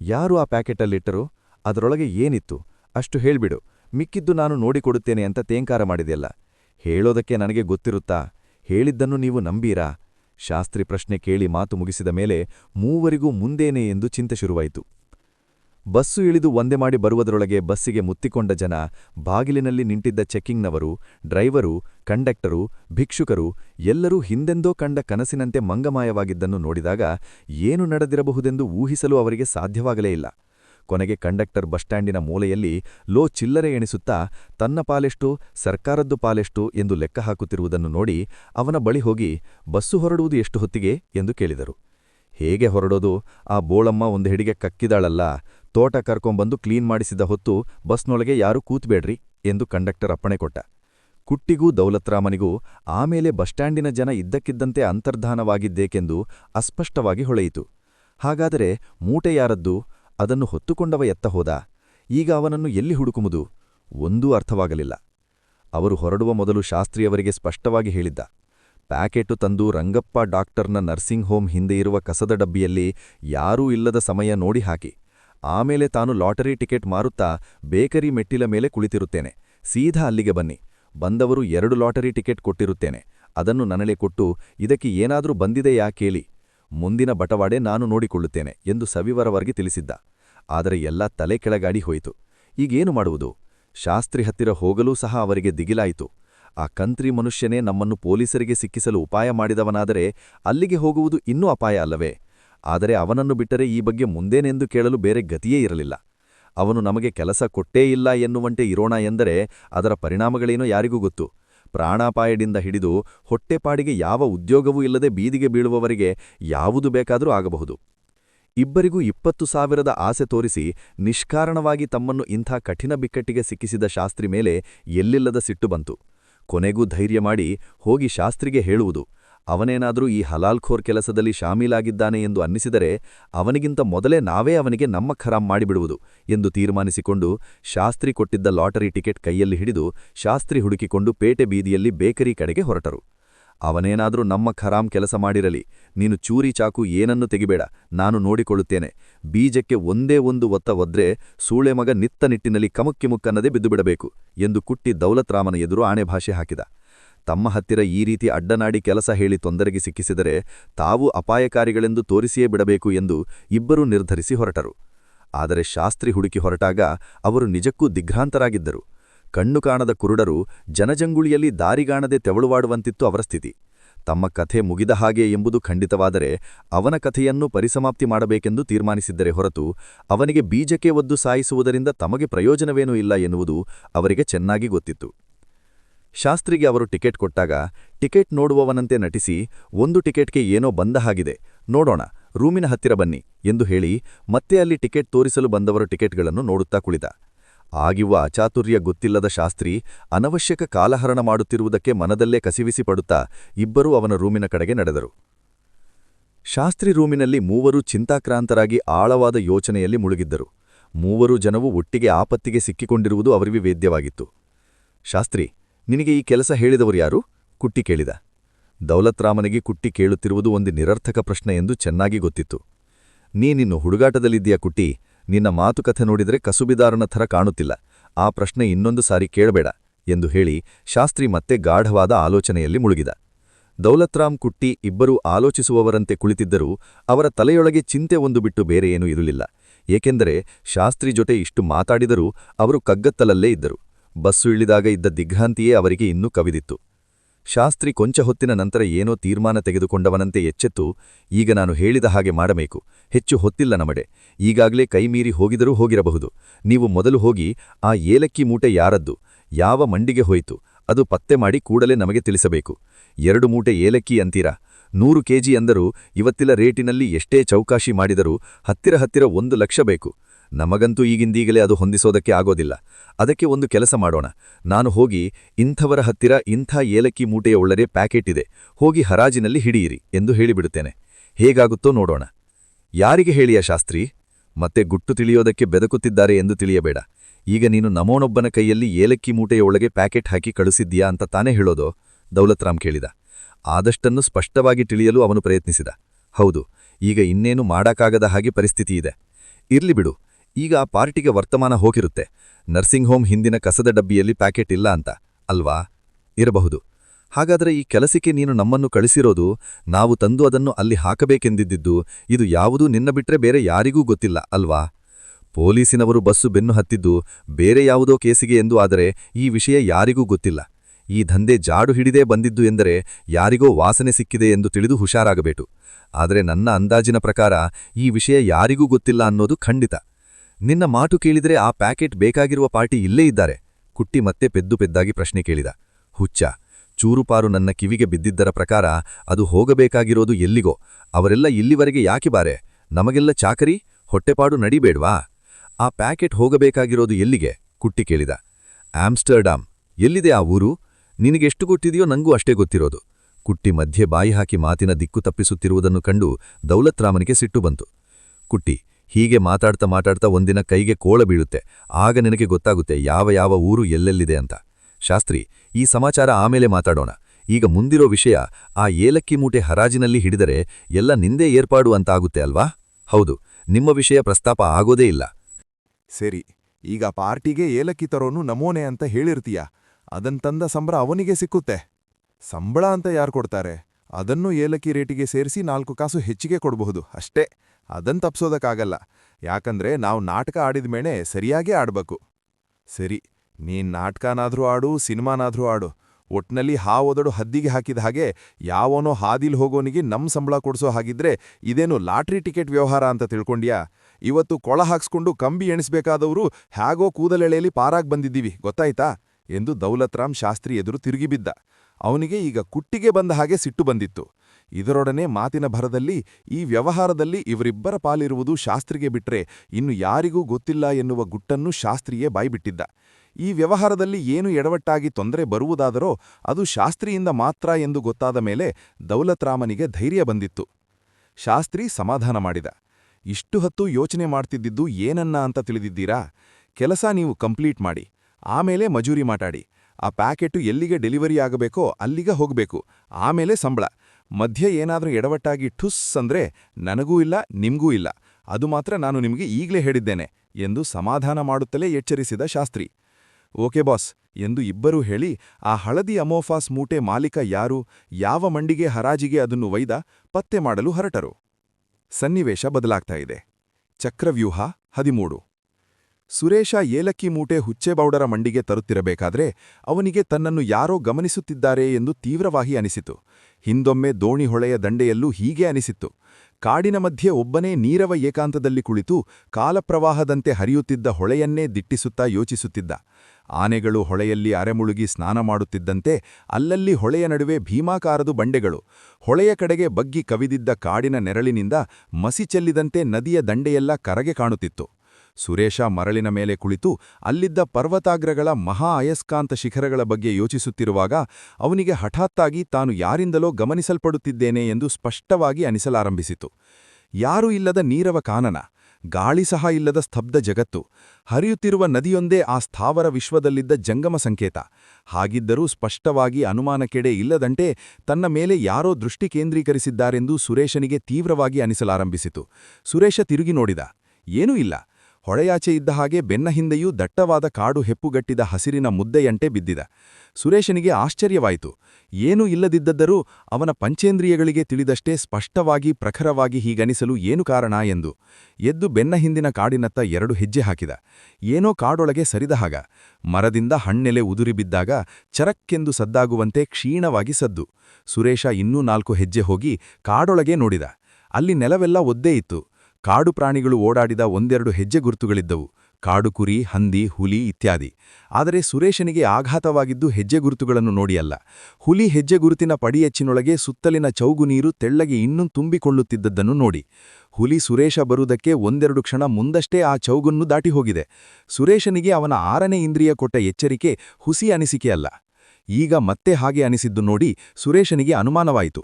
ಯಾರು ಆ ಪ್ಯಾಕೆಟಲ್ಲಿಟ್ಟರು? ಅದರೊಳಗೆ ಏನಿತ್ತು? ಅಷ್ಟು ಹೇಳ್ಬಿಡು. ಮಿಕ್ಕಿದ್ದು ನಾನು ನೋಡಿಕೊಡುತ್ತೇನೆ ಅಂತ ತೇಂಕಾರ ಮಾಡಿದೆಯಲ್ಲ? ಹೇಳೋದಕ್ಕೆ ನನಗೆ ಗೊತ್ತಿರುತ್ತಾ? ಹೇಳಿದ್ದನ್ನು ನೀವು ನಂಬೀರಾ? ಶಾಸ್ತ್ರಿ ಪ್ರಶ್ನೆ ಕೇಳಿ ಮಾತು ಮುಗಿಸಿದ ಮೇಲೆ ಮೂವರಿಗೂ ಮುಂದೇನೆ ಎಂದು ಚಿಂತೆ ಶುರುವಾಯಿತು. ಬಸ್ಸು ಇಳಿದು ಒಂದೆ ಮಾಡಿ ಬರುವುದರೊಳಗೆ ಬಸ್ಸಿಗೆ ಮುತ್ತಿಕೊಂಡ ಜನ, ಬಾಗಿಲಿನಲ್ಲಿ ನಿಂತಿದ್ದ ಚೆಕ್ಕಿಂಗ್ನವರು, ಡ್ರೈವರು, ಕಂಡಕ್ಟರು, ಭಿಕ್ಷುಕರು, ಎಲ್ಲರೂ ಹಿಂದೆಂದೋ ಕಂಡ ಕನಸಿನಂತೆ ಮಂಗಮಾಯವಾಗಿದ್ದನ್ನು ನೋಡಿದಾಗ ಏನು ನಡೆದಿರಬಹುದೆಂದು ಊಹಿಸಲು ಅವರಿಗೆ ಸಾಧ್ಯವಾಗಲೇ ಇಲ್ಲ. ಕೊನೆಗೆ ಕಂಡಕ್ಟರ್ ಬಸ್ ಸ್ಟ್ಯಾಂಡಿನ ಮೂಲೆಯಲ್ಲಿ ಲೋ ಚಿಲ್ಲರೆ ಎಣಿಸುತ್ತಾ ತನ್ನ ಪಾಲೆಷ್ಟು, ಸರ್ಕಾರದ್ದು ಪಾಲೆಷ್ಟು ಎಂದು ಲೆಕ್ಕ ಹಾಕುತ್ತಿರುವುದನ್ನು ನೋಡಿ ಅವನ ಬಳಿ ಹೋಗಿ ಬಸ್ಸು ಹೊರಡುವುದು ಎಷ್ಟು ಹೊತ್ತಿಗೆ ಎಂದು ಕೇಳಿದರು. ಹೇಗೆ ಹೊರಡೋದು? ಆ ಬೋಳಮ್ಮ ಒಂದು ಹಿಡಿಗೆ ಕಕ್ಕಿದಾಳಲ್ಲ, ತೋಟ ಕರ್ಕೊಂಬಂದು ಕ್ಲೀನ್ ಮಾಡಿಸಿದ ಹೊತ್ತು ಬಸ್ನೊಳಗೆ ಯಾರೂ ಕೂತ್ಬೇಡ್ರಿ ಎಂದು ಕಂಡಕ್ಟರ್ ಅಪ್ಪಣೆ ಕೊಟ್ಟ. ಕುಟ್ಟಿಗೂ ದೌಲತ್ರಾಮನಿಗೂ ಆಮೇಲೆ ಬಸ್ಟ್ಯಾಂಡಿನ ಜನ ಇದ್ದಕ್ಕಿದ್ದಂತೆ ಅಂತರ್ಧಾನವಾಗಿದ್ದೇಕೆಂದು ಅಸ್ಪಷ್ಟವಾಗಿ ಹೊಳೆಯಿತು. ಹಾಗಾದರೆ ಮೂಟೆ ಯಾರದ್ದು ಅದನ್ನು ಹೊತ್ತುಕೊಂಡವ ಎತ್ತ ಹೋದ. ಈಗ ಅವನನ್ನು ಎಲ್ಲಿ ಹುಡುಕುವುದು? ಒಂದೂ ಅರ್ಥವಾಗಲಿಲ್ಲ. ಅವರು ಹೊರಡುವ ಮೊದಲು ಶಾಸ್ತ್ರಿಯವರಿಗೆ ಸ್ಪಷ್ಟವಾಗಿ ಹೇಳಿದ್ದ. ಪ್ಯಾಕೆಟು ತಂದು ರಂಗಪ್ಪ ಡಾಕ್ಟರ್ನ ನರ್ಸಿಂಗ್ ಹೋಮ್ ಹಿಂದೆ ಇರುವ ಕಸದ ಡಬ್ಬಿಯಲ್ಲಿ ಯಾರೂ ಇಲ್ಲದ ಸಮಯ ನೋಡಿ ಹಾಕಿ. ಆಮೇಲೆ ತಾನು ಲಾಟರಿ ಟಿಕೆಟ್ ಮಾರುತ್ತಾ ಬೇಕರಿ ಮೆಟ್ಟಿಲ ಮೇಲೆ ಕುಳಿತಿರುತ್ತೇನೆ. ಸೀದಾ ಅಲ್ಲಿಗೆ ಬನ್ನಿ. ಬಂದವರು ಎರಡು ಲಾಟರಿ ಟಿಕೆಟ್ ಕೊಟ್ಟಿರುತ್ತೇನೆ. ಅದನ್ನು ನನಳೆ ಕೊಟ್ಟು ಇದಕ್ಕೆ ಏನಾದರೂ ಬಂದಿದೆಯಾ ಕೇಳಿ. ಮುಂದಿನ ಬಟವಾಡೆ ನಾನು ನೋಡಿಕೊಳ್ಳುತ್ತೇನೆ ಎಂದು ಸವಿವರವಾಗಿ ತಿಳಿಸಿದ್ದ. ಆದರೆ ಎಲ್ಲ ತಲೆ ಕೆಳಗಾಡಿ ಹೋಯಿತು. ಈಗೇನು ಮಾಡುವುದು? ಶಾಸ್ತ್ರಿ ಹತ್ತಿರ ಹೋಗಲೂ ಸಹ ಅವರಿಗೆ ದಿಗಿಲಾಯಿತು. ಆ ಕಂತ್ರಿ ಮನುಷ್ಯನೇ ನಮ್ಮನ್ನು ಪೊಲೀಸರಿಗೆ ಸಿಕ್ಕಿಸಲು ಉಪಾಯ ಮಾಡಿದವನಾದರೆ ಅಲ್ಲಿಗೆ ಹೋಗುವುದು ಇನ್ನೂ ಅಪಾಯ ಅಲ್ಲವೇ? ಆದರೆ ಅವನನ್ನು ಬಿಟ್ಟರೆ ಈ ಬಗ್ಗೆ ಮುಂದೇನೆಂದು ಕೇಳಲು ಬೇರೆ ಗತಿಯೇ ಇರಲಿಲ್ಲ. ಅವನು ನಮಗೆ ಕೆಲಸ ಕೊಟ್ಟೇ ಇಲ್ಲ ಎನ್ನುವಂತೆ ಇರೋಣ ಎಂದರೆ ಅದರ ಪರಿಣಾಮಗಳೇನೋ ಯಾರಿಗೂ ಗೊತ್ತು. ಪ್ರಾಣಾಪಾಯದಿಂದ ಹಿಡಿದು ಹೊಟ್ಟೆಪಾಡಿಗೆ ಯಾವ ಉದ್ಯೋಗವೂ ಇಲ್ಲದೆ ಬೀದಿಗೆ ಬೀಳುವವರಿಗೆ ಯಾವುದು ಬೇಕಾದರೂ ಆಗಬಹುದು. ಇಬ್ಬರಿಗೂ ಇಪ್ಪತ್ತು ಸಾವಿರದ ಆಸೆ ತೋರಿಸಿ ನಿಷ್ಕಾರಣವಾಗಿ ತಮ್ಮನ್ನು ಇಂಥ ಕಠಿಣ ಬಿಕ್ಕಟ್ಟಿಗೆ ಸಿಕ್ಕಿಸಿದ ಶಾಸ್ತ್ರಿ ಮೇಲೆ ಎಲ್ಲಿಲ್ಲದ ಸಿಟ್ಟು ಬಂತು. ಕೊನೆಗೂ ಧೈರ್ಯ ಮಾಡಿ ಹೋಗಿ ಶಾಸ್ತ್ರಿಗೆ ಹೇಳುವುದು. ಅವನೇನಾದರೂ ಈ ಹಲಾಲ್ಖೋರ್ ಕೆಲಸದಲ್ಲಿ ಶಾಮೀಲಾಗಿದ್ದಾನೆ ಎಂದು ಅನ್ನಿಸಿದರೆ ಅವನಿಗಿಂತ ಮೊದಲೇ ನಾವೇ ಅವನಿಗೆ ನಮ್ಮ ಖರಾಮ್ ಮಾಡಿಬಿಡುವುದು ಎಂದು ತೀರ್ಮಾನಿಸಿಕೊಂಡು ಶಾಸ್ತ್ರಿ ಕೊಟ್ಟಿದ್ದ ಲಾಟರಿ ಟಿಕೆಟ್ ಕೈಯಲ್ಲಿ ಹಿಡಿದು ಶಾಸ್ತ್ರಿ ಹುಡುಕಿಕೊಂಡು ಪೇಟೆ ಬೀದಿಯಲ್ಲಿ ಬೇಕರಿ ಕಡೆಗೆ ಹೊರಟರು. ಅವನೇನಾದರೂ ನಮ್ಮ ಖರಾಂ ಕೆಲಸ ಮಾಡಿರಲಿ, ನೀನು ಚೂರಿ ಚಾಕು ಏನನ್ನು ತೆಗಿಬೇಡ, ನಾನು ನೋಡಿಕೊಳ್ಳುತ್ತೇನೆ. ಬೀಜಕ್ಕೆ ಒಂದೇ ಒಂದು ಒತ್ತ ಒದ್ರೆ ಸೂಳೆ ಮಗ ನಿತ್ತ ನಿಟ್ಟಿನಲ್ಲಿ ಕಮುಕ್ಕಿಮುಕ್ಕನ್ನದೆ ಬಿದ್ದುಬಿಡಬೇಕು ಎಂದು ಕುಟ್ಟಿ ದೌಲತ್ರಾಮನ ಎದುರು ಆಣೆ ಭಾಷೆ ಹಾಕಿದ. ತಮ್ಮ ಹತ್ತಿರ ಈ ರೀತಿ ಅಡ್ಡನಾಡಿ ಕೆಲಸ ಹೇಳಿ ತೊಂದರೆಗೆ ಸಿಕ್ಕಿಸಿದರೆ ತಾವು ಅಪಾಯಕಾರಿಗಳೆಂದು ತೋರಿಸಿಯೇ ಬಿಡಬೇಕು ಎಂದು ಇಬ್ಬರೂ ನಿರ್ಧರಿಸಿ ಹೊರಟರು. ಆದರೆ ಶಾಸ್ತ್ರಿ ಹುಡುಕಿ ಹೊರಟಾಗ ಅವರು ನಿಜಕ್ಕೂ ದಿಗ್ಭ್ರಾಂತರಾಗಿದ್ದರು. ಕಣ್ಣು ಕಾಣದ ಕುರುಡರು ಜನಜಂಗುಳಿಯಲ್ಲಿ ದಾರಿಗಾಣದೆ ತೆವಳುವಾಡುವಂತಿತ್ತು ಅವರ ಸ್ಥಿತಿ. ತಮ್ಮ ಕಥೆ ಮುಗಿದ ಹಾಗೆ ಎಂಬುದು ಖಂಡಿತವಾದರೆ ಅವನ ಕಥೆಯನ್ನು ಪರಿಸಮಾಪ್ತಿ ಮಾಡಬೇಕೆಂದು ತೀರ್ಮಾನಿಸಿದ್ದರೆ ಹೊರತು ಅವನಿಗೆ ಬೀಜಕ್ಕೆ ಒದ್ದು ಸಾಯಿಸುವುದರಿಂದ ತಮಗೆ ಪ್ರಯೋಜನವೇನೂ ಇಲ್ಲ ಎನ್ನುವುದು ಅವರಿಗೆ ಚೆನ್ನಾಗಿ ಗೊತ್ತಿತ್ತು. ಶಾಸ್ತ್ರಿಗೆ ಅವರು ಟಿಕೆಟ್ ಕೊಟ್ಟಾಗ ಟಿಕೆಟ್ ನೋಡುವವನಂತೆ ನಟಿಸಿ ಒಂದು ಟಿಕೆಟ್ಗೆ ಏನೋ ಬಂದ ಹಾಗಿದೆ. ನೋಡೋಣ, ರೂಮಿನ ಹತ್ತಿರ ಬನ್ನಿ ಎಂದು ಹೇಳಿ ಮತ್ತೆ ಅಲ್ಲಿ ಟಿಕೆಟ್ ತೋರಿಸಲು ಬಂದವರು ಟಿಕೆಟ್ಗಳನ್ನು ನೋಡುತ್ತಾ ಕುಳಿತ. ಆಗಿರುವ ಅಚಾತುರ್ಯ ಗೊತ್ತಿಲ್ಲದ ಶಾಸ್ತ್ರಿ ಅನವಶ್ಯಕ ಕಾಲಹರಣ ಮಾಡುತ್ತಿರುವುದಕ್ಕೆ ಮನದಲ್ಲೇ ಕಸಿವಿಸಿ ಪಡುತ್ತಾ ಇಬ್ಬರೂ ಅವನ ರೂಮಿನ ಕಡೆಗೆ ನಡೆದರು. ಶಾಸ್ತ್ರಿ ರೂಮಿನಲ್ಲಿ ಮೂವರು ಚಿಂತಾಕ್ರಾಂತರಾಗಿ ಆಳವಾದ ಯೋಚನೆಯಲ್ಲಿ ಮುಳುಗಿದ್ದರು. ಮೂವರು ಜನವು ಒಟ್ಟಿಗೆ ಆಪತ್ತಿಗೆ ಸಿಕ್ಕಿಕೊಂಡಿರುವುದು ಅವರಿಗೆ ವೇದ್ಯವಾಗಿತ್ತು. ಶಾಸ್ತ್ರಿ ನಿನಗೆ ಈ ಕೆಲಸ ಹೇಳಿದವರು ಯಾರು? ಕುಟ್ಟಿ ಕೇಳಿದ. ದೌಲತ್ರಾಮನಿಗೆ ಕುಟ್ಟಿ ಕೇಳುತ್ತಿರುವುದು ಒಂದು ನಿರರ್ಥಕ ಪ್ರಶ್ನೆ ಎಂದು ಚೆನ್ನಾಗಿ ಗೊತ್ತಿತ್ತು. ನೀನಿನ್ನು ಹುಡುಗಾಟದಲ್ಲಿದ್ದೀಯ ಕುಟ್ಟಿ? ನಿನ್ನ ಮಾತುಕಥೆ ನೋಡಿದರೆ ಕಸುಬಿದಾರನ ಥರ ಕಾಣುತ್ತಿಲ್ಲ. ಆ ಪ್ರಶ್ನೆ ಇನ್ನೊಂದು ಸಾರಿ ಕೇಳಬೇಡ ಎಂದು ಹೇಳಿ ಶಾಸ್ತ್ರಿ ಮತ್ತೆ ಗಾಢವಾದ ಆಲೋಚನೆಯಲ್ಲಿ ಮುಳುಗಿದ. ದೌಲತ್ರಾಮ್ ಕುಟ್ಟಿ ಇಬ್ಬರೂ ಆಲೋಚಿಸುವವರಂತೆ ಕುಳಿತಿದ್ದರೂ ಅವರ ತಲೆಯೊಳಗೆ ಚಿಂತೆ ಒಂದು ಬಿಟ್ಟು ಬೇರೆ ಏನೂ ಇರಲಿಲ್ಲ. ಏಕೆಂದರೆ ಶಾಸ್ತ್ರಿ ಜೊತೆ ಇಷ್ಟು ಮಾತಾಡಿದರೂ ಅವರು ಕಗ್ಗತ್ತಲಲ್ಲೇ ಇದ್ದರು. ಬಸ್ಸು ಇಳಿದಾಗ ಇದ್ದ ದಿಗ್ಭ್ರಾಂತಿಯೇ ಅವರಿಗೆ ಇನ್ನೂ ಕವಿದಿತ್ತು. ಶಾಸ್ತ್ರಿ ಕೊಂಚ ಹೊತ್ತಿನ ನಂತರ ಏನೋ ತೀರ್ಮಾನ ತೆಗೆದುಕೊಂಡವನಂತೆ ಎಚ್ಚೆತ್ತು, ಈಗ ನಾನು ಹೇಳಿದ ಹಾಗೆ ಮಾಡಬೇಕು, ಹೆಚ್ಚು ಹೊತ್ತಿಲ್ಲ ನಮಡೆ, ಈಗಾಗಲೇ ಕೈಮೀರಿ ಹೋಗಿದರೂ ಹೋಗಿರಬಹುದು, ನೀವು ಮೊದಲು ಹೋಗಿ ಆ ಏಲಕ್ಕಿ ಮೂಟೆ ಯಾರದ್ದು, ಯಾವ ಮಂಡಿಗೆ ಹೋಯಿತು, ಅದು ಪತ್ತೆ ಮಾಡಿ ಕೂಡಲೇ ನಮಗೆ ತಿಳಿಸಬೇಕು, ಎರಡು ಮೂಟೆ ಏಲಕ್ಕಿ ಅಂತೀರಾ, ನೂರು ಕೆಜಿ ಅಂದರೂ ಇವತ್ತಿನ ರೇಟಿನಲ್ಲಿ ಎಷ್ಟೇ ಚೌಕಾಶಿ ಮಾಡಿದರೂ ಹತ್ತಿರ ಹತ್ತಿರ ಒಂದು ಲಕ್ಷ ಬೇಕು ನಮಗಂತೂ ಈಗಿಂದೀಗಲೇ ಅದು ಹೊಂದಿಸೋದಕ್ಕೆ ಆಗೋದಿಲ್ಲ. ಅದಕ್ಕೆ ಒಂದು ಕೆಲಸ ಮಾಡೋಣ. ನಾನು ಹೋಗಿ ಇಂಥವರ ಹತ್ತಿರ ಇಂಥ ಏಲಕ್ಕಿ ಮೂಟೆಯ ಒಳ್ಳರೆ ಪ್ಯಾಕೆಟ್ ಇದೆ. ಹೋಗಿ ಹರಾಜಿನಲ್ಲಿ ಹಿಡಿಯಿರಿ ಎಂದು ಹೇಳಿಬಿಡುತ್ತೇನೆ. ಹೇಗಾಗುತ್ತೋ ನೋಡೋಣ. ಯಾರಿಗೆ ಹೇಳಿಯ ಶಾಸ್ತ್ರಿ? ಮತ್ತೆ ಗುಟ್ಟು ತಿಳಿಯೋದಕ್ಕೆ ಬೆದಕುತ್ತಿದ್ದಾರೆ ಎಂದು ತಿಳಿಯಬೇಡ. ಈಗ ನೀನು ನಮೋನೊಬ್ಬನ ಕೈಯಲ್ಲಿ ಏಲಕ್ಕಿ ಮೂಟೆಯ ಒಳಗೆ ಪ್ಯಾಕೆಟ್ ಹಾಕಿ ಕಳಿಸಿದ್ಯಾ ಅಂತ ತಾನೇ ಹೇಳೋದೋ? ದೌಲತ್ರಾಮ್ ಕೇಳಿದ. ಆದಷ್ಟನ್ನು ಸ್ಪಷ್ಟವಾಗಿ ತಿಳಿಯಲು ಅವನು ಪ್ರಯತ್ನಿಸಿದ. ಹೌದು, ಈಗ ಇನ್ನೇನು ಮಾಡಕ್ಕಾಗದ ಹಾಗೆ ಪರಿಸ್ಥಿತಿ ಇದೆ. ಇರ್ಲಿ ಬಿಡು. ಈಗ ಆ ಪಾರ್ಟಿಗೆ ವರ್ತಮಾನ ಹೋಗಿರುತ್ತೆ. ನರ್ಸಿಂಗ್ ಹೋಮ್ ಹಿಂದಿನ ಕಸದ ಡಬ್ಬಿಯಲ್ಲಿ ಪ್ಯಾಕೆಟ್ ಇಲ್ಲ ಅಂತ. ಅಲ್ವಾ? ಇರಬಹುದು. ಹಾಗಾದರೆ ಈ ಕೆಲಸಕ್ಕೆ ನೀನು ನಮ್ಮನ್ನು ಕಳಿಸಿರೋದು, ನಾವು ತಂದು ಅದನ್ನು ಅಲ್ಲಿ ಹಾಕಬೇಕೆಂದಿದ್ದಿದ್ದು ಇದು ಯಾವುದೂ ನಿನ್ನ ಬಿಟ್ಟರೆ ಬೇರೆ ಯಾರಿಗೂ ಗೊತ್ತಿಲ್ಲ, ಅಲ್ವಾ? ಪೊಲೀಸಿನವರು ಬಸ್ಸು ಬೆನ್ನು ಹತ್ತಿದ್ದು, ಬೇರೆ ಯಾವುದೋ ಕೇಸಿಗೆ ಎಂದು ಆದರೆ ಈ ವಿಷಯ ಯಾರಿಗೂ ಗೊತ್ತಿಲ್ಲ. ಈ ದಂಧೆ ಜಾಡು ಹಿಡಿದೇ ಬಂದಿದ್ದು ಎಂದರೆ ಯಾರಿಗೋ ವಾಸನೆ ಸಿಕ್ಕಿದೆ ಎಂದು ತಿಳಿದು ಹುಷಾರಾಗಬೇಕು ಆದರೆ ನನ್ನ ಅಂದಾಜಿನ ಪ್ರಕಾರ ಈ ವಿಷಯ ಯಾರಿಗೂ ಗೊತ್ತಿಲ್ಲ ಅನ್ನೋದು ಖಂಡಿತ. ನಿನ್ನ ಮಾತು ಕೇಳಿದರೆ ಆ ಪ್ಯಾಕೆಟ್ ಬೇಕಾಗಿರುವ ಪಾರ್ಟಿ ಇಲ್ಲೇ ಇದ್ದಾರೆ. ಕುಟ್ಟಿ ಮತ್ತೆ ಪೆದ್ದು ಪೆದ್ದಾಗಿ ಪ್ರಶ್ನೆ ಕೇಳಿದ. ಹುಚ್ಚ, ಚೂರುಪಾರು ನನ್ನ ಕಿವಿಗೆ ಬಿದ್ದಿದ್ದರ ಪ್ರಕಾರ ಅದು ಹೋಗಬೇಕಾಗಿರೋದು ಎಲ್ಲಿಗೋ? ಅವರೆಲ್ಲ ಇಲ್ಲಿವರೆಗೆ ಯಾಕೆ ಬಾರೆ? ನಮಗೆಲ್ಲ ಚಾಕರಿ, ಹೊಟ್ಟೆಪಾಡು ನಡಿಬೇಡ್ವಾ? ಆ ಪ್ಯಾಕೆಟ್ ಹೋಗಬೇಕಾಗಿರೋದು ಎಲ್ಲಿಗೆ? ಕುಟ್ಟಿ ಕೇಳಿದ. ಆಮ್ಸ್ಟರ್ಡಾಮ್. ಎಲ್ಲಿದೆ ಆ ಊರು? ನಿನಗೆಷ್ಟು ಗೊತ್ತಿದೆಯೋ ನಂಗೂ ಅಷ್ಟೇ ಗೊತ್ತಿರೋದು. ಕುಟ್ಟಿ ಮಧ್ಯೆ ಬಾಯಿ ಹಾಕಿ ಮಾತಿನ ದಿಕ್ಕು ತಪ್ಪಿಸುತ್ತಿರುವುದನ್ನು ಕಂಡು ದೌಲತ್ರಾಮನಿಗೆ ಸಿಟ್ಟು ಬಂತು. ಕುಟ್ಟಿ ಹೀಗೆ ಮಾತಾಡ್ತಾ ಮಾತಾಡ್ತಾ ಒಂದಿನ ಕೈಗೆ ಕೋಳ ಬೀಳುತ್ತೆ. ಆಗ ನಿನಗೆ ಗೊತ್ತಾಗುತ್ತೆ ಯಾವ ಯಾವ ಊರು ಎಲ್ಲೆಲ್ಲಿದೆ ಅಂತ. ಶಾಸ್ತ್ರಿ, ಈ ಸಮಾಚಾರ ಆಮೇಲೆ ಮಾತಾಡೋಣ. ಈಗ ಮುಂದಿರೋ ವಿಷಯ, ಆ ಏಲಕ್ಕಿ ಮೂಟೆ ಹರಾಜಿನಲ್ಲಿ ಹಿಡಿದರೆ ಎಲ್ಲ ನಿಂದೇ ಏರ್ಪಾಡು ಅಂತ ಆಗುತ್ತೆ ಅಲ್ವಾ? ಹೌದು, ನಿಮ್ಮ ವಿಷಯ ಪ್ರಸ್ತಾಪ ಆಗೋದೇ ಇಲ್ಲ. ಸರಿ, ಈಗ ಪಾರ್ಟಿಗೆ ಏಲಕ್ಕಿ ತರೋನು ನಮೋನೆ ಅಂತ ಹೇಳಿರ್ತೀಯ. ಅದನ್ ತಂದ ಸಂಬಳ ಅವನಿಗೆ ಸಿಕ್ಕುತ್ತೆ. ಸಂಬಳ ಅಂತ ಯಾರು ಕೊಡ್ತಾರೆ? ಅದನ್ನು ಏಲಕ್ಕಿ ರೇಟಿಗೆ ಸೇರಿಸಿ ನಾಲ್ಕು ಕಾಸು ಹೆಚ್ಚಿಗೆ ಕೊಡಬಹುದು, ಅಷ್ಟೇ. ಅದನ್ ತಪ್ಸೋದಕ್ಕಾಗಲ್ಲ. ಯಾಕಂದ್ರೆ ನಾವು ನಾಟಕ ಆಡಿದ ಮೇಲೆ ಸರಿಯಾಗೇ ಆಡ್ಬೇಕು. ಸರಿ, ನೀನ್ ನಾಟಕನಾದ್ರೂ ಆಡು, ಸಿನಿಮಾನಾದ್ರೂ ಆಡು. ಒಟ್ನಲ್ಲಿ ಹಾವೊದಡು ಹದ್ದಿಗೆ ಹಾಕಿದ ಹಾಗೆ ಯಾವನೋ ಹಾದಿಲ್ ಹೋಗೋನಿಗೆ ನಮ್ ಸಂಬಳ ಕೊಡ್ಸೋ ಹಾಗಿದ್ರೆ ಇದೇನು ಲಾಟ್ರಿ ಟಿಕೆಟ್ ವ್ಯವಹಾರ ಅಂತ ತಿಳ್ಕೊಂಡ್ಯಾ? ಇವತ್ತು ಕೊಳ ಹಾಕ್ಸ್ಕೊಂಡು ಕಂಬಿ ಎಣಿಸ್ಬೇಕಾದವರು ಹ್ಯಾಗೋ ಕೂದಲೆಳೆಯಲ್ಲಿ ಪಾರಾಗ್ ಬಂದಿದ್ದೀವಿ, ಗೊತ್ತಾಯ್ತಾ? ಎಂದು ದೌಲತ್ರಾಮ್ ಶಾಸ್ತ್ರಿ ಎದುರು ತಿರುಗಿಬಿದ್ದ. ಅವನಿಗೆ ಈಗ ಕುಟ್ಟಿಗೆ ಬಂದ ಹಾಗೆ ಸಿಟ್ಟು ಬಂದಿತ್ತು. ಇದರೊಡನೆ ಮಾತಿನ ಭರದಲ್ಲಿ ಈ ವ್ಯವಹಾರದಲ್ಲಿ ಇವರಿಬ್ಬರ ಪಾಲಿರುವುದು ಶಾಸ್ತ್ರಿಗೆ ಬಿಟ್ರೆ ಇನ್ನು ಯಾರಿಗೂ ಗೊತ್ತಿಲ್ಲ ಎನ್ನುವ ಗುಟ್ಟನ್ನು ಶಾಸ್ತ್ರಿಯೇ ಬಾಯ್ಬಿಟ್ಟಿದ್ದ. ಈ ವ್ಯವಹಾರದಲ್ಲಿ ಏನು ಎಡವಟ್ಟಾಗಿ ತೊಂದರೆ ಬರುವುದಾದರೋ ಅದು ಶಾಸ್ತ್ರಿಯಿಂದ ಮಾತ್ರ ಎಂದು ಗೊತ್ತಾದ ಮೇಲೆ ದೌಲತ್ರಾಮನಿಗೆ ಧೈರ್ಯ ಬಂದಿತ್ತು. ಶಾಸ್ತ್ರಿ ಸಮಾಧಾನ ಮಾಡಿದ. ಇಷ್ಟು ಹೊತ್ತು ಯೋಚನೆ ಮಾಡ್ತಿದ್ದಿದ್ದು ಏನನ್ನ ಅಂತ ತಿಳಿದಿದ್ದೀರಾ? ಕೆಲಸ ನೀವು ಕಂಪ್ಲೀಟ್ ಮಾಡಿ. ಆಮೇಲೆ ಮಜೂರಿ ಮಾತಾಡಿ. ಆ ಪ್ಯಾಕೆಟು ಎಲ್ಲಿಗೆ ಡೆಲಿವರಿ ಆಗಬೇಕೋ ಅಲ್ಲಿಗೆ ಹೋಗಬೇಕು. ಆಮೇಲೆ ಸಂಬಳ. ಮಧ್ಯೆ ಏನಾದರೂ ಎಡವಟ್ಟಾಗಿ ಠುಸ್ ಅಂದ್ರೆ ನನಗೂ ಇಲ್ಲ, ನಿಮ್ಗೂ ಇಲ್ಲ. ಅದು ಮಾತ್ರ ನಾನು ನಿಮಗೆ ಈಗಲೇ ಹೇಳಿದ್ದೇನೆ ಎಂದು ಸಮಾಧಾನ ಮಾಡುತ್ತಲೇ ಎಚ್ಚರಿಸಿದ ಶಾಸ್ತ್ರಿ. ಓಕೆ ಬಾಸ್ ಎಂದು ಇಬ್ಬರೂ ಹೇಳಿ, ಆ ಹಳದಿ ಅಮೋಫಾಸ್ ಮೂಟೆ ಮಾಲೀಕ ಯಾರು, ಯಾವ ಮಂಡಿಗೆ ಹರಾಜಿಗೆ ಅದನ್ನು ಒಯ್ದ, ಪತ್ತೆ ಮಾಡಲು ಹೊರಟರು. ಸನ್ನಿವೇಶ ಬದಲಾಗ್ತಾ ಇದೆ. ಚಕ್ರವ್ಯೂಹ ಹದಿಮೂಡು ಸುರೇಶ ಏಲಕ್ಕಿ ಮೂಟೆ ಹುಚ್ಚೆಬೌಡರ ಮಂಡಿಗೆ ತರುತ್ತಿರಬೇಕಾದ್ರೆ ಅವನಿಗೆ ತನ್ನನ್ನು ಯಾರೋ ಗಮನಿಸುತ್ತಿದ್ದಾರೆ ಎಂದು ತೀವ್ರವಾಗಿ ಅನಿಸಿತು. ಹಿಂದೊಮ್ಮೆ ದೋಣಿ ಹೊಳೆಯ ದಂಡೆಯಲ್ಲೂ ಹೀಗೆ ಅನಿಸಿತ್ತು. ಕಾಡಿನ ಮಧ್ಯೆ ಒಬ್ಬನೇ ನೀರವ ಏಕಾಂತದಲ್ಲಿ ಕುಳಿತು ಕಾಲಪ್ರವಾಹದಂತೆ ಹರಿಯುತ್ತಿದ್ದ ಹೊಳೆಯನ್ನೇ ದಿಟ್ಟಿಸುತ್ತಾ ಯೋಚಿಸುತ್ತಿದ್ದ. ಆನೆಗಳು ಹೊಳೆಯಲ್ಲಿ ಅರೆಮುಳುಗಿ ಸ್ನಾನ ಮಾಡುತ್ತಿದ್ದಂತೆ ಅಲ್ಲಲ್ಲಿ ಹೊಳೆಯ ನಡುವೆ ಭೀಮಾಕಾರದು ಬಂಡೆಗಳು. ಹೊಳೆಯ ಕಡೆಗೆ ಬಗ್ಗಿ ಕವಿದಿದ್ದ ಕಾಡಿನ ನೆರಳಿನಿಂದ ಮಸಿ ಚೆಲ್ಲಿದಂತೆ ನದಿಯ ದಂಡೆಯೆಲ್ಲ ಕರಗೆ ಕಾಣುತ್ತಿತ್ತು. ಸುರೇಶ ಮರಳಿನ ಮೇಲೆ ಕುಳಿತು ಅಲ್ಲಿದ್ದ ಪರ್ವತಾಗ್ರಗಳ ಮಹಾ ಅಯಸ್ಕಾಂತ ಶಿಖರಗಳ ಬಗ್ಗೆ ಯೋಚಿಸುತ್ತಿರುವಾಗ ಅವನಿಗೆ ಹಠಾತ್ತಾಗಿ ತಾನು ಯಾರಿಂದಲೋ ಗಮನಿಸಲ್ಪಡುತ್ತಿದ್ದೇನೆ ಎಂದು ಸ್ಪಷ್ಟವಾಗಿ ಅನಿಸಲಾರಂಭಿಸಿತು. ಯಾರೂ ಇಲ್ಲದ ನೀರವ ಕಾನನ, ಗಾಳಿ ಸಹ ಇಲ್ಲದ ಸ್ತಬ್ಧ ಜಗತ್ತು, ಹರಿಯುತ್ತಿರುವ ನದಿಯೊಂದೇ ಆ ಸ್ಥಾವರ ವಿಶ್ವದಲ್ಲಿದ್ದ ಜಂಗಮ ಸಂಕೇತ. ಹಾಗಿದ್ದರೂ ಸ್ಪಷ್ಟವಾಗಿ ಅನುಮಾನಕ್ಕೆಡೆ ಇಲ್ಲದಂತೆ ತನ್ನ ಮೇಲೆ ಯಾರೋ ದೃಷ್ಟಿ ಕೇಂದ್ರೀಕರಿಸಿದ್ದಾರೆಂದು ಸುರೇಶನಿಗೆ ತೀವ್ರವಾಗಿ ಅನಿಸಲಾರಂಭಿಸಿತು. ಸುರೇಶ ತಿರುಗಿ ನೋಡಿದ, ಏನೂ ಇಲ್ಲ. ಹೊಳೆಯಾಚೆ ಇದ್ದ ಹಾಗೆ ಬೆನ್ನ ಹಿಂದೆಯೂ ದಟ್ಟವಾದ ಕಾಡು ಹೆಪ್ಪುಗಟ್ಟಿದ ಹಸಿರಿನ ಮುದ್ದೆಯಂಟೆ ಬಿದ್ದಿದ. ಸುರೇಶನಿಗೆ ಆಶ್ಚರ್ಯವಾಯಿತು. ಏನೂ ಇಲ್ಲದಿದ್ದದ್ದರೂ ಅವನ ಪಂಚೇಂದ್ರಿಯಗಳಿಗೆ ತಿಳಿದಷ್ಟೇ ಸ್ಪಷ್ಟವಾಗಿ ಪ್ರಖರವಾಗಿ ಹೀಗನಿಸಲು ಏನು ಕಾರಣ ಎಂದು. ಎದ್ದು ಬೆನ್ನ ಹಿಂದಿನ ಕಾಡಿನತ್ತ ಎರಡು ಹೆಜ್ಜೆ ಹಾಕಿದ. ಏನೋ ಕಾಡೊಳಗೆ ಸರಿದ ಹಾಗ. ಮರದಿಂದ ಹಣ್ಣೆಲೆ ಉದುರಿಬಿದ್ದಾಗ ಚರಕ್ಕೆಂದು ಸದ್ದಾಗುವಂತೆ ಕ್ಷೀಣವಾಗಿ ಸದ್ದು. ಸುರೇಶ ಇನ್ನೂ ನಾಲ್ಕು ಹೆಜ್ಜೆ ಹೋಗಿ ಕಾಡೊಳಗೆ ನೋಡಿದ. ಅಲ್ಲಿ ನೆಲವೆಲ್ಲ ಒದ್ದೇ ಇತ್ತು. ಕಾಡು ಪ್ರಾಣಿಗಳು ಓಡಾಡಿದ ಒಂದೆರಡು ಹೆಜ್ಜೆ ಗುರುತುಗಳಿದ್ದವು. ಕಾಡು ಕುರಿ, ಹಂದಿ, ಹುಲಿ ಇತ್ಯಾದಿ. ಆದರೆ ಸುರೇಶನಿಗೆ ಆಘಾತವಾಗಿದ್ದು ಹೆಜ್ಜೆ ಗುರುತುಗಳನ್ನು ನೋಡಿಯಲ್ಲ. ಹುಲಿ ಹೆಜ್ಜೆ ಗುರುತಿನ ಪಡಿಯಚ್ಚಿನೊಳಗೆ ಸುತ್ತಲಿನ ಚೌಗು ನೀರು ತೆಳ್ಳಗೆ ಇನ್ನೂ ತುಂಬಿಕೊಳ್ಳುತ್ತಿದ್ದದ್ದನ್ನು ನೋಡಿ. ಹುಲಿ ಸುರೇಶ ಬರುವುದಕ್ಕೆ ಒಂದೆರಡು ಕ್ಷಣ ಮುಂದಷ್ಟೇ ಆ ಚೌಗನ್ನು ದಾಟಿ ಹೋಗಿದೆ. ಸುರೇಶನಿಗೆ ಅವನ ಆರನೇ ಇಂದ್ರಿಯ ಕೊಟ್ಟ ಎಚ್ಚರಿಕೆ ಹುಸಿ ಅನಿಸಿಕೆಯಲ್ಲ. ಈಗ ಮತ್ತೆ ಹಾಗೆ ಅನಿಸಿದ್ದು ನೋಡಿ ಸುರೇಶನಿಗೆ ಅನುಮಾನವಾಯಿತು.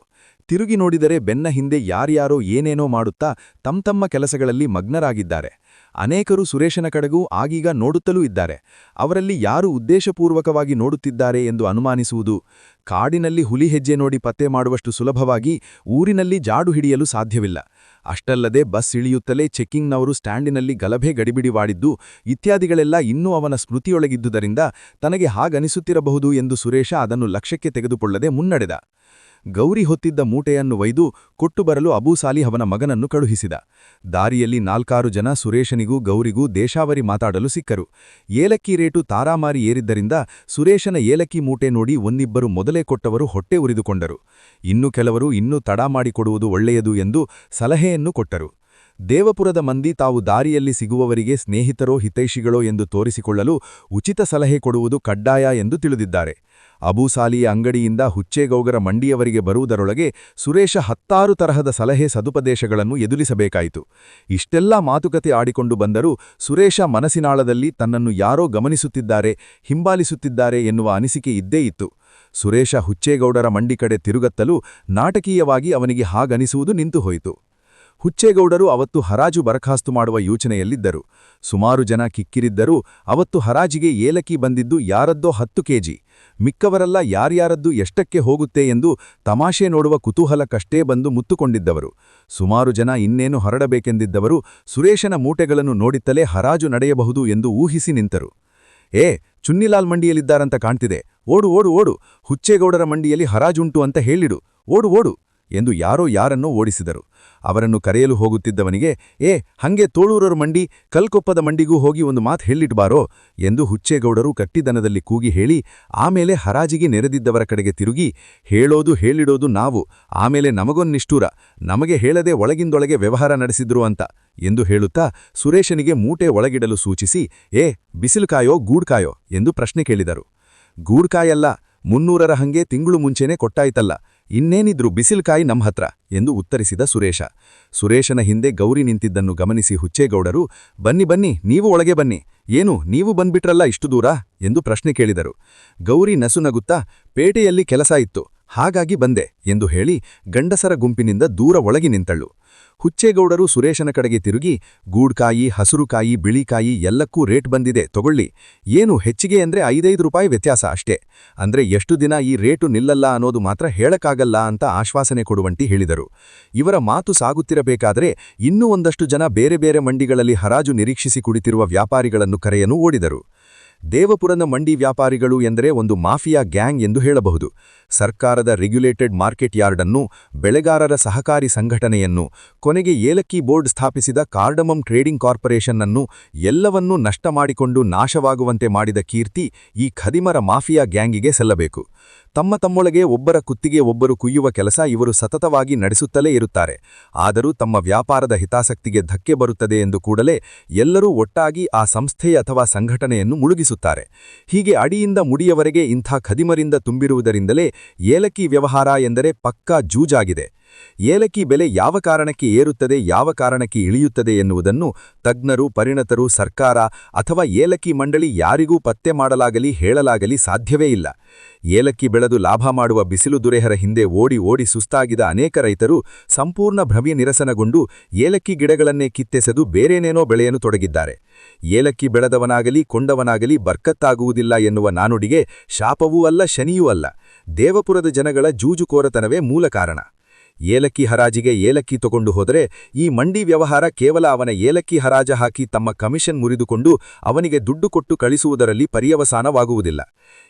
ತಿರುಗಿ ನೋಡಿದರೆ ಬೆನ್ನ ಹಿಂದೆ ಯಾರ್ಯಾರೋ ಏನೇನೋ ಮಾಡುತ್ತಾ ತಮ್ಮ ಕೆಲಸಗಳಲ್ಲಿ ಮಗ್ನರಾಗಿದ್ದಾರೆ. ಅನೇಕರು ಸುರೇಶನ ಕಡೆಗೂ ಆಗೀಗ ನೋಡುತ್ತಲೂ ಇದ್ದಾರೆ. ಅವರಲ್ಲಿ ಯಾರು ಉದ್ದೇಶಪೂರ್ವಕವಾಗಿ ನೋಡುತ್ತಿದ್ದಾರೆ ಎಂದು ಅನುಮಾನಿಸುವುದು, ಕಾಡಿನಲ್ಲಿ ಹುಲಿ ಹೆಜ್ಜೆ ನೋಡಿ ಪತ್ತೆ ಮಾಡುವಷ್ಟು ಸುಲಭವಾಗಿ ಊರಿನಲ್ಲಿ ಜಾಡು ಹಿಡಿಯಲು ಸಾಧ್ಯವಿಲ್ಲ. ಅಷ್ಟಲ್ಲದೆ ಬಸ್ ಇಳಿಯುತ್ತಲೇ ಚೆಕ್ಕಿಂಗ್ನವರು ಸ್ಟ್ಯಾಂಡಿನಲ್ಲಿ ಗಲಭೆ ಗಡಿಬಿಡಿವಾಡಿದ್ದು ಇತ್ಯಾದಿಗಳೆಲ್ಲ ಇನ್ನೂ ಅವನ ಸ್ಮೃತಿಯೊಳಗಿದ್ದುದರಿಂದ ತನಗೆ ಹಾಗನಿಸುತ್ತಿರಬಹುದು ಎಂದು ಸುರೇಶ ಅದನ್ನು ಲಕ್ಷ್ಯಕ್ಕೆ ತೆಗೆದುಕೊಳ್ಳದೆ ಮುನ್ನಡೆದ. ಗೌರಿ ಹೊತ್ತಿದ್ದ ಮೂಟೆಯನ್ನು ಒಯ್ದು ಕೊಟ್ಟು ಬರಲು ಅಬೂಸಾಲಿ ಅವನ ಮಗನನ್ನು ಕಳುಹಿಸಿದ. ದಾರಿಯಲ್ಲಿ ನಾಲ್ಕಾರು ಜನ ಸುರೇಶನಿಗೂ ಗೌರಿಗೂ ದೇಶಾವರಿ ಮಾತಾಡಲು ಸಿಕ್ಕರು. ಏಲಕ್ಕಿ ರೇಟು ತಾರಾಮಾರಿ ಏರಿದ್ದರಿಂದ ಸುರೇಶನ ಏಲಕ್ಕಿ ಮೂಟೆ ನೋಡಿ ಒಂದಿಬ್ಬರು ಮೊದಲೇ ಕೊಟ್ಟವರು ಹೊಟ್ಟೆ ಉರಿದುಕೊಂಡರು. ಇನ್ನು ಕೆಲವರು ಇನ್ನೂ ತಡ ಮಾಡಿಕೊಡುವುದು ಒಳ್ಳೆಯದು ಎಂದು ಸಲಹೆಯನ್ನು ಕೊಟ್ಟರು. ದೇವಪುರದ ಮಂದಿ ತಾವು ದಾರಿಯಲ್ಲಿ ಸಿಗುವವರಿಗೆ ಸ್ನೇಹಿತರೋ ಹಿತೈಷಿಗಳೋ ಎಂದು ತೋರಿಸಿಕೊಳ್ಳಲು ಉಚಿತ ಸಲಹೆ ಕೊಡುವುದು ಕಡ್ಡಾಯ ಎಂದು ತಿಳಿದಿದ್ದಾರೆ. ಅಬೂಸಾಲಿಯ ಅಂಗಡಿಯಿಂದ ಹುಚ್ಚೇಗೌಗರ ಮಂಡಿಯವರಿಗೆ ಬರುವುದರೊಳಗೆ ಸುರೇಶ ಹತ್ತಾರು ತರಹದ ಸಲಹೆ ಸದುಪದೇಶಗಳನ್ನು ಎದುರಿಸಬೇಕಾಯಿತು. ಇಷ್ಟೆಲ್ಲ ಮಾತುಕತೆ ಆಡಿಕೊಂಡು ಬಂದರೂ ಸುರೇಶ ಮನಸ್ಸಿನಾಳದಲ್ಲಿ ತನ್ನನ್ನು ಯಾರೋ ಗಮನಿಸುತ್ತಿದ್ದಾರೆ, ಹಿಂಬಾಲಿಸುತ್ತಿದ್ದಾರೆ ಎನ್ನುವ ಅನಿಸಿಕೆ ಇದ್ದೇ ಇತ್ತು. ಸುರೇಶ ಹುಚ್ಚೇಗೌಡರ ಮಂಡಿ ಕಡೆ ತಿರುಗತ್ತಲು ನಾಟಕೀಯವಾಗಿ ಅವನಿಗೆ ಹಾಗನಿಸುವುದು ನಿಂತುಹೋಯಿತು. ಹುಚ್ಚೇಗೌಡರು ಅವತ್ತು ಹರಾಜು ಬರಖಾಸ್ತು ಮಾಡುವ ಯೋಚನೆಯಲ್ಲಿದ್ದರು. ಸುಮಾರು ಜನ ಕಿಕ್ಕಿರಿದ್ದರೂ ಅವತ್ತು ಹರಾಜಿಗೆ ಏಲಕ್ಕಿ ಬಂದಿದ್ದು ಯಾರದ್ದೋ ಹತ್ತು ಕೆಜಿ. ಮಿಕ್ಕವರೆಲ್ಲ ಯಾರ್ಯಾರದ್ದು ಎಷ್ಟಕ್ಕೆ ಹೋಗುತ್ತೆ ಎಂದು ತಮಾಷೆ ನೋಡುವ ಕುತೂಹಲಕ್ಕಷ್ಟೇ ಬಂದು ಮುತ್ತುಕೊಂಡಿದ್ದವರು. ಸುಮಾರು ಜನ ಇನ್ನೇನು ಹೊರಡಬೇಕೆಂದಿದ್ದವರು ಸುರೇಶನ ಮೂಟೆಗಳನ್ನು ನೋಡಿತ್ತಲೇ ಹರಾಜು ನಡೆಯಬಹುದು ಎಂದು ಊಹಿಸಿ ನಿಂತರು. ಏ, ಚುನ್ನಿಲಾಲ್ ಮಂಡಿಯಲ್ಲಿದ್ದಾರಂತ ಕಾಣ್ತಿದೆ. ಓಡು ಓಡು ಓಡು. ಹುಚ್ಚೇಗೌಡರ ಮಂಡಿಯಲ್ಲಿ ಹರಾಜುಂಟು ಅಂತ ಹೇಳಿಡು. ಓಡು ಓಡು. ಎಂದು ಯಾರೋ ಯಾರನ್ನೋ ಓಡಿಸಿದರು. ಅವರನ್ನು ಕರೆಯಲು ಹೋಗುತ್ತಿದ್ದವನಿಗೆ, ಏ, ಹಂಗೆ ತೋಳೂರರ ಮಂಡಿ, ಕಲ್ಕೊಪ್ಪದ ಮಂಡಿಗೂ ಹೋಗಿ ಒಂದು ಮಾತು ಹೇಳಿಟ್ಬಾರೋ ಎಂದು ಹುಚ್ಚೇಗೌಡರು ಕಟ್ಟಿದನದಲ್ಲಿ ಕೂಗಿ ಹೇಳಿ, ಆಮೇಲೆ ಹರಾಜಿಗೆ ನೆರೆದಿದ್ದವರ ಕಡೆಗೆ ತಿರುಗಿ, ಹೇಳೋದು ಹೇಳಿಡೋದು ನಾವು, ಆಮೇಲೆ ನಮಗೊಂನಿಷ್ಠೂರ ನಮಗೆ ಹೇಳದೆ ಒಳಗಿಂದೊಳಗೆ ವ್ಯವಹಾರ ನಡೆಸಿದ್ರು ಅಂತ ಎಂದು ಹೇಳುತ್ತಾ ಸುರೇಶನಿಗೆ ಮೂಟೆ ಒಳಗಿಡಲು ಸೂಚಿಸಿ, ಏ ಬಿಸಿಲುಕಾಯೋ ಗೂಡ್ಕಾಯೋ ಎಂದು ಪ್ರಶ್ನೆ ಕೇಳಿದರು. ಗೂಡ್ಕಾಯಲ್ಲ ಮುನ್ನೂರರ ಹಂಗೆ ತಿಂಗಳು ಮುಂಚೆನೇ ಕೊಟ್ಟಾಯ್ತಲ್ಲ ಇನ್ನೇನಿದ್ರು ಬಿಸಿಲ್ಕಾಯಿ ನಮ್ಮ ಹತ್ರ ಎಂದು ಉತ್ತರಿಸಿದ ಸುರೇಶ. ಸುರೇಶನ ಹಿಂದೆ ಗೌರಿ ನಿಂತಿದ್ದನ್ನು ಗಮನಿಸಿ ಹುಚ್ಚೇಗೌಡರು, ಬನ್ನಿ ಬನ್ನಿ, ನೀವು ಒಳಗೆ ಬನ್ನಿ. ಏನು, ನೀವು ಬಂದ್ಬಿಟ್ರಲ್ಲ ಇಷ್ಟು ದೂರ? ಎಂದು ಪ್ರಶ್ನೆ ಕೇಳಿದರು. ಗೌರಿ ನಸುನಗುತ್ತಾ ಪೇಟೆಯಲ್ಲಿ ಕೆಲಸ ಇತ್ತು, ಹಾಗಾಗಿ ಬಂದೆ ಎಂದು ಹೇಳಿ ಗಂಡಸರ ಗುಂಪಿನಿಂದ ದೂರ ಒಳಗಿ ನಿಂತಳು. ಹುಚ್ಚೇಗೌಡರು ಸುರೇಶನ ಕಡೆಗೆ ತಿರುಗಿ, ಗೂಡ್ಕಾಯಿ, ಹಸುರುಕಾಯಿ, ಬಿಳಿಕಾಯಿ ಎಲ್ಲಕ್ಕೂ ರೇಟ್ ಬಂದಿದೆ, ತಗೊಳ್ಳಿ. ಏನು ಹೆಚ್ಚಿಗೆ ಅಂದ್ರೆ ಐದೈದು ರೂಪಾಯಿ ವ್ಯತ್ಯಾಸ ಅಷ್ಟೇ. ಅಂದ್ರೆ ಎಷ್ಟು ದಿನ ಈ ರೇಟು ನಿಲ್ಲಲ್ಲ ಅನ್ನೋದು ಮಾತ್ರ ಹೇಳಕ್ಕಾಗಲ್ಲ ಅಂತ ಆಶ್ವಾಸನೆ ಕೊಡುವಂಟಿ ಹೇಳಿದರು. ಇವರ ಮಾತು ಸಾಗುತ್ತಿರಬೇಕಾದರೆ ಇನ್ನೂ ಒಂದಷ್ಟು ಜನ ಬೇರೆ ಬೇರೆ ಮಂಡಿಗಳಲ್ಲಿ ಹರಾಜು ನಿರೀಕ್ಷಿಸಿ ಕುಳಿತಿರುವ ವ್ಯಾಪಾರಿಗಳನ್ನು ಕರೆಯನು ಓಡಿದರು. ದೇವಪುರದ ಮಂಡಿ ವ್ಯಾಪಾರಿಗಳು ಎಂದರೆ ಒಂದು ಮಾಫಿಯಾ ಗ್ಯಾಂಗ್ ಎಂದು ಹೇಳಬಹುದು. ಸರ್ಕಾರದ ರೆಗ್ಯುಲೇಟೆಡ್ ಮಾರ್ಕೆಟ್ ಯಾರ್ಡನ್ನು ಬೆಳೆಗಾರರ ಸಹಕಾರಿ ಸಂಘಟನೆಯನ್ನು, ಕೊನೆಗೆ ಏಲಕ್ಕಿ ಬೋರ್ಡ್ ಸ್ಥಾಪಿಸಿದ ಕಾರ್ಡಮಮ್ ಟ್ರೇಡಿಂಗ್ ಕಾರ್ಪೊರೇಷನ್ ಅನ್ನು ಎಲ್ಲವನ್ನೂ ನಷ್ಟ ಮಾಡಿಕೊಂಡು ನಾಶವಾಗುವಂತೆ ಮಾಡಿದ ಕೀರ್ತಿ ಈ ಖದಿಮರ ಮಾಫಿಯಾ ಗ್ಯಾಂಗಿಗೆ ಸಲ್ಲಬೇಕು. ತಮ್ಮ ತಮ್ಮೊಳಗೆ ಒಬ್ಬರ ಕುತ್ತಿಗೆ ಒಬ್ಬರು ಕುಯ್ಯುವ ಕೆಲಸ ಇವರು ಸತತವಾಗಿ ನಡೆಸುತ್ತಲೇ ಇರುತ್ತಾರೆ. ಆದರೂ ತಮ್ಮ ವ್ಯಾಪಾರದ ಹಿತಾಸಕ್ತಿಗೆ ಧಕ್ಕೆ ಬರುತ್ತದೆ ಎಂದು ಕೂಡಲೇ ಎಲ್ಲರೂ ಒಟ್ಟಾಗಿ ಆ ಸಂಸ್ಥೆ ಅಥವಾ ಸಂಘಟನೆಯನ್ನು ಮುಳುಗಿಸುತ್ತಾರೆ. ಹೀಗೆ ಅಡಿಯಿಂದ ಮುಡಿಯವರೆಗೆ ಇಂಥ ಖದಿಮರಿಂದ ತುಂಬಿರುವುದರಿಂದಲೇ ಏಲಕ್ಕಿ ವ್ಯವಹಾರ ಎಂದರೆ ಪಕ್ಕಾ ಜೂಜಾಗಿದೆ. ಏಲಕ್ಕಿ ಬೆಲೆ ಯಾವ ಕಾರಣಕ್ಕೆ ಏರುತ್ತದೆ, ಯಾವ ಕಾರಣಕ್ಕೆ ಇಳಿಯುತ್ತದೆ ಎನ್ನುವುದನ್ನು ತಜ್ಞರು, ಪರಿಣತರು, ಸರ್ಕಾರ ಅಥವಾ ಏಲಕ್ಕಿ ಮಂಡಳಿ ಯಾರಿಗೂ ಪತ್ತೆ ಮಾಡಲಾಗಲಿ ಹೇಳಲಾಗಲಿ ಸಾಧ್ಯವೇ ಇಲ್ಲ. ಏಲಕ್ಕಿ ಬೆಳೆದು ಲಾಭ ಮಾಡುವ ಬಿಸಿಲು ದುರೆಹರ ಹಿಂದೆ ಓಡಿ ಓಡಿ ಸುಸ್ತಾಗಿದ ಅನೇಕ ರೈತರು ಸಂಪೂರ್ಣ ಭ್ರಮ್ಯ ನಿರಸನಗೊಂಡು ಏಲಕ್ಕಿ ಗಿಡಗಳನ್ನೇ ಕಿತ್ತೆಸೆದು ಬೇರೇನೇನೋ ಬೆಳೆಯನ್ನು ತೊಡಗಿದ್ದಾರೆ. ಏಲಕ್ಕಿ ಬೆಳೆದವನಾಗಲಿ ಕೊಂಡವನಾಗಲಿ ಬರ್ಕತ್ತಾಗುವುದಿಲ್ಲ ಎನ್ನುವ ನಾನುಡಿಗೆ ಶಾಪವೂ ಅಲ್ಲ, ಶನಿಯೂ ಅಲ್ಲ. ದೇವಪುರದ ಜನಗಳ ಜೂಜುಕೋರತನವೇ ಮೂಲ ಕಾರಣ. ಏಲಕ್ಕಿ ಹರಾಜಿಗೆ ಏಲಕ್ಕಿ ತಗೊಂಡು ಹೋದರೆ ಈ ಮಂಡಿ ವ್ಯವಹಾರ ಕೇವಲ ಅವನ ಏಲಕ್ಕಿ ಹರಾಜ ಹಾಕಿ ತಮ್ಮ ಕಮಿಷನ್ ಮುರಿದುಕೊಂಡು ಅವನಿಗೆ ದುಡ್ಡು ಕೊಟ್ಟು ಕಳಿಸುವುದರಲ್ಲಿ ಪರ್ಯವಸಾನವಾಗುವುದಿಲ್ಲ.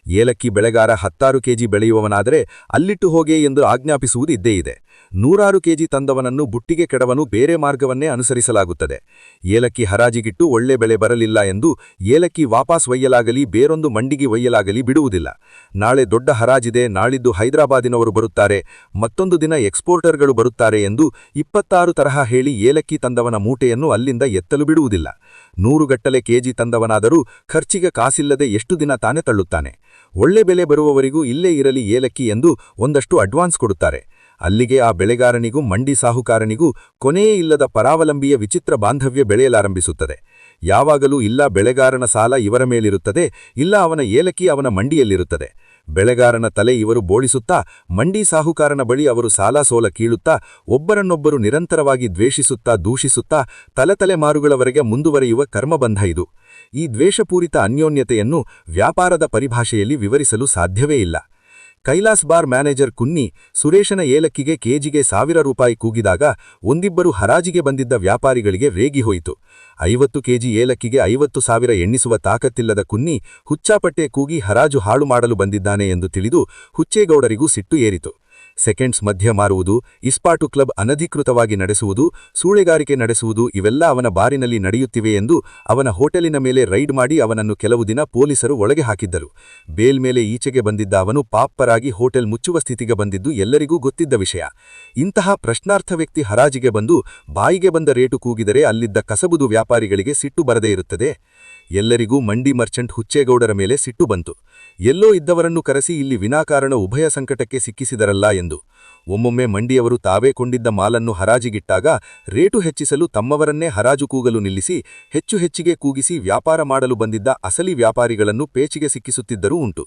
ಏಲಕ್ಕಿ ಬೆಳೆಗಾರ ಹತ್ತಾರು ಕೆಜಿ ಬೆಳೆಯುವವನಾದರೆ ಅಲ್ಲಿಟ್ಟು ಹೋಗೆ ಎಂದು ಆಜ್ಞಾಪಿಸುವುದು ಇದ್ದೇ ಇದೆ. ನೂರಾರು ಕೆಜಿ ತಂದವನನ್ನು ಬುಟ್ಟಿಗೆ ಕೆಡವನು ಬೇರೆ ಮಾರ್ಗವನ್ನೇ ಅನುಸರಿಸಲಾಗುತ್ತದೆ. ಏಲಕ್ಕಿ ಹರಾಜಿಗಿಟ್ಟು ಒಳ್ಳೆ ಬೆಳೆ ಬರಲಿಲ್ಲ ಎಂದು ಏಲಕ್ಕಿ ವಾಪಸ್ ಒಯ್ಯಲಾಗಲಿ, ಬೇರೊಂದು ಮಂಡಿಗೆ ಒಯ್ಯಲಾಗಲಿ ಬಿಡುವುದಿಲ್ಲ. ನಾಳೆ ದೊಡ್ಡ ಹರಾಜಿದೆ, ನಾಳಿದ್ದು ಹೈದರಾಬಾದಿನವರು ಬರುತ್ತಾರೆ, ಮತ್ತೊಂದು ದಿನ ಎಕ್ಸ್ಪೋರ್ಟರ್ಗಳು ಬರುತ್ತಾರೆ ಎಂದು ಇಪ್ಪತ್ತಾರು ತರಹ ಹೇಳಿ ಏಲಕ್ಕಿ ತಂದವನ ಮೂಟೆಯನ್ನು ಅಲ್ಲಿಂದ ಎತ್ತಲು ಬಿಡುವುದಿಲ್ಲ. ನೂರುಗಟ್ಟಲೆ ಕೆಜಿ ತಂದವನಾದರೂ ಖರ್ಚಿಗೆ ಕಾಸಿಲ್ಲದೆ ಎಷ್ಟು ದಿನ ತಾನೇ ತಳ್ಳುತ್ತಾನೆ. ಒಳ್ಳೆ ಬೆಲೆ ಬರುವವರಿಗೂ ಇಲ್ಲೇ ಇರಲಿ ಏಲಕ್ಕಿ ಎಂದು ಒಂದಷ್ಟು ಅಡ್ವಾನ್ಸ್ ಕೊಡುತ್ತಾರೆ. ಅಲ್ಲಿಗೆ ಆ ಬೆಳೆಗಾರನಿಗೂ, ಮಂಡಿ ಸಾಹುಕಾರನಿಗೂ ಕೊನೆಯೇ ಇಲ್ಲದ ಪರಾವಲಂಬಿಯ ವಿಚಿತ್ರ ಬಾಂಧವ್ಯ ಬೆಳೆಯಲಾರಂಭಿಸುತ್ತದೆ. ಯಾವಾಗಲೂ ಇಲ್ಲ ಬೆಳೆಗಾರನ ಸಾಲ ಇವರ ಮೇಲಿರುತ್ತದೆ, ಇಲ್ಲ ಅವನ ಏಲಕ್ಕಿ ಅವನ ಮಂಡಿಯಲ್ಲಿರುತ್ತದೆ. ಬೆಳೆಗಾರನ ತಲೆ ಇವರು ಬೋಳಿಸುತ್ತಾ, ಮಂಡಿ ಸಾಹುಕಾರನ ಬಳಿ ಅವರು ಸಾಲ ಸೋಲ ಕೀಳುತ್ತಾ, ಒಬ್ಬರನ್ನೊಬ್ಬರು ನಿರಂತರವಾಗಿ ದ್ವೇಷಿಸುತ್ತಾ, ದೂಷಿಸುತ್ತಾ ತಲೆತಲೆಮಾರುಗಳವರೆಗೆ ಮುಂದುವರಿಯುವ ಕರ್ಮಬಂಧ ಇದು. ಈ ದ್ವೇಷಪೂರಿತ ಅನ್ಯೋನ್ಯತೆಯನ್ನು ವ್ಯಾಪಾರದ ಪರಿಭಾಷೆಯಲ್ಲಿ ವಿವರಿಸಲು ಸಾಧ್ಯವೇ ಇಲ್ಲ. ಕೈಲಾಸ್ ಬಾರ್ ಮ್ಯಾನೇಜರ್ ಕುನ್ನಿ ಸುರೇಶನ ಏಲಕ್ಕಿಗೆ ಕೆಜಿಗೆ ಸಾವಿರ ರೂಪಾಯಿ ಕೂಗಿದಾಗ, ಒಂದಿಬ್ಬರು ಹರಾಜಿಗೆ ಬಂದಿದ್ದ ವ್ಯಾಪಾರಿಗಳಿಗೆ ರೇಗಿ ಹೋಯಿತು. ಐವತ್ತು ಕೆಜಿ ಏಲಕ್ಕಿಗೆ ಐವತ್ತು ಸಾವಿರ ಎಣ್ಣಿಸುವ ತಾಕತ್ತಿಲ್ಲದ ಕುನ್ನಿ ಹುಚ್ಚಾಪಟ್ಟೆ ಕೂಗಿ ಹರಾಜು ಹಾಳು ಮಾಡಲು ಬಂದಿದ್ದಾನೆ ಎಂದು ತಿಳಿದು ಹುಚ್ಚೇಗೌಡರಿಗೂ ಸಿಟ್ಟು ಏರಿತು. ಸೆಕೆಂಡ್ಸ್ ಮಧ್ಯ ಮಾರುವುದು, ಇಸ್ಪಾಟು ಕ್ಲಬ್ ಅನಧಿಕೃತವಾಗಿ ನಡೆಸುವುದು, ಸೂಳೆಗಾರಿಕೆ ನಡೆಸುವುದು ಇವೆಲ್ಲ ಅವನ ಬಾರಿನಲ್ಲಿ ನಡೆಯುತ್ತಿವೆ ಎಂದು ಅವನ ಹೋಟೆಲಿನ ಮೇಲೆ ರೈಡ್ ಮಾಡಿ ಅವನನ್ನು ಕೆಲವು ದಿನ ಪೊಲೀಸರು ಒಳಗೆ ಹಾಕಿದ್ದರು. ಬೇಲ್ ಮೇಲೆ ಈಚೆಗೆ ಬಂದಿದ್ದ ಅವನು ಪಾಪ್ಪರಾಗಿ ಹೋಟೆಲ್ ಮುಚ್ಚುವ ಸ್ಥಿತಿಗೆ ಬಂದಿದ್ದು ಎಲ್ಲರಿಗೂ ಗೊತ್ತಿದ್ದ ವಿಷಯ. ಇಂತಹ ಪ್ರಶ್ನಾರ್ಥ ವ್ಯಕ್ತಿ ಹರಾಜಿಗೆ ಬಂದು ಬಾಯಿಗೆ ಬಂದ ರೇಟು ಕೂಗಿದರೆ ಅಲ್ಲಿದ್ದ ಕಸಬುದು ವ್ಯಾಪಾರಿಗಳಿಗೆ ಸಿಟ್ಟು ಬರದೇ ಇರುತ್ತದೆ. ಎಲ್ಲರಿಗೂ ಮಂಡಿ ಮರ್ಚೆಂಟ್ ಹುಚ್ಚೇಗೌಡರ ಮೇಲೆ ಸಿಟ್ಟು ಬಂತು. ಎಲ್ಲೋ ಇದ್ದವರನ್ನು ಕರೆಸಿ ಇಲ್ಲಿ ವಿನಾಕಾರಣ ಉಭಯ ಸಂಕಟಕ್ಕೆ ಸಿಕ್ಕಿಸಿದರಲ್ಲ ಎಂದು ಒಮ್ಮೊಮ್ಮೆ ಮಂಡಿಯವರು ತಾವೇ ಕೊಂಡಿದ್ದ ಮಾಲನ್ನು ಹರಾಜಿಗಿಟ್ಟಾಗ ರೇಟು ಹೆಚ್ಚಿಸಲು ತಮ್ಮವರನ್ನೇ ಹರಾಜು ಕೂಗಲು ನಿಲ್ಲಿಸಿ, ಹೆಚ್ಚು ಹೆಚ್ಚಿಗೆ ಕೂಗಿಸಿ ವ್ಯಾಪಾರ ಮಾಡಲು ಬಂದಿದ್ದ ಅಸಲಿ ವ್ಯಾಪಾರಿಗಳನ್ನು ಪೇಚಿಗೆ ಸಿಕ್ಕಿಸುತ್ತಿದ್ದರೂ ಉಂಟು.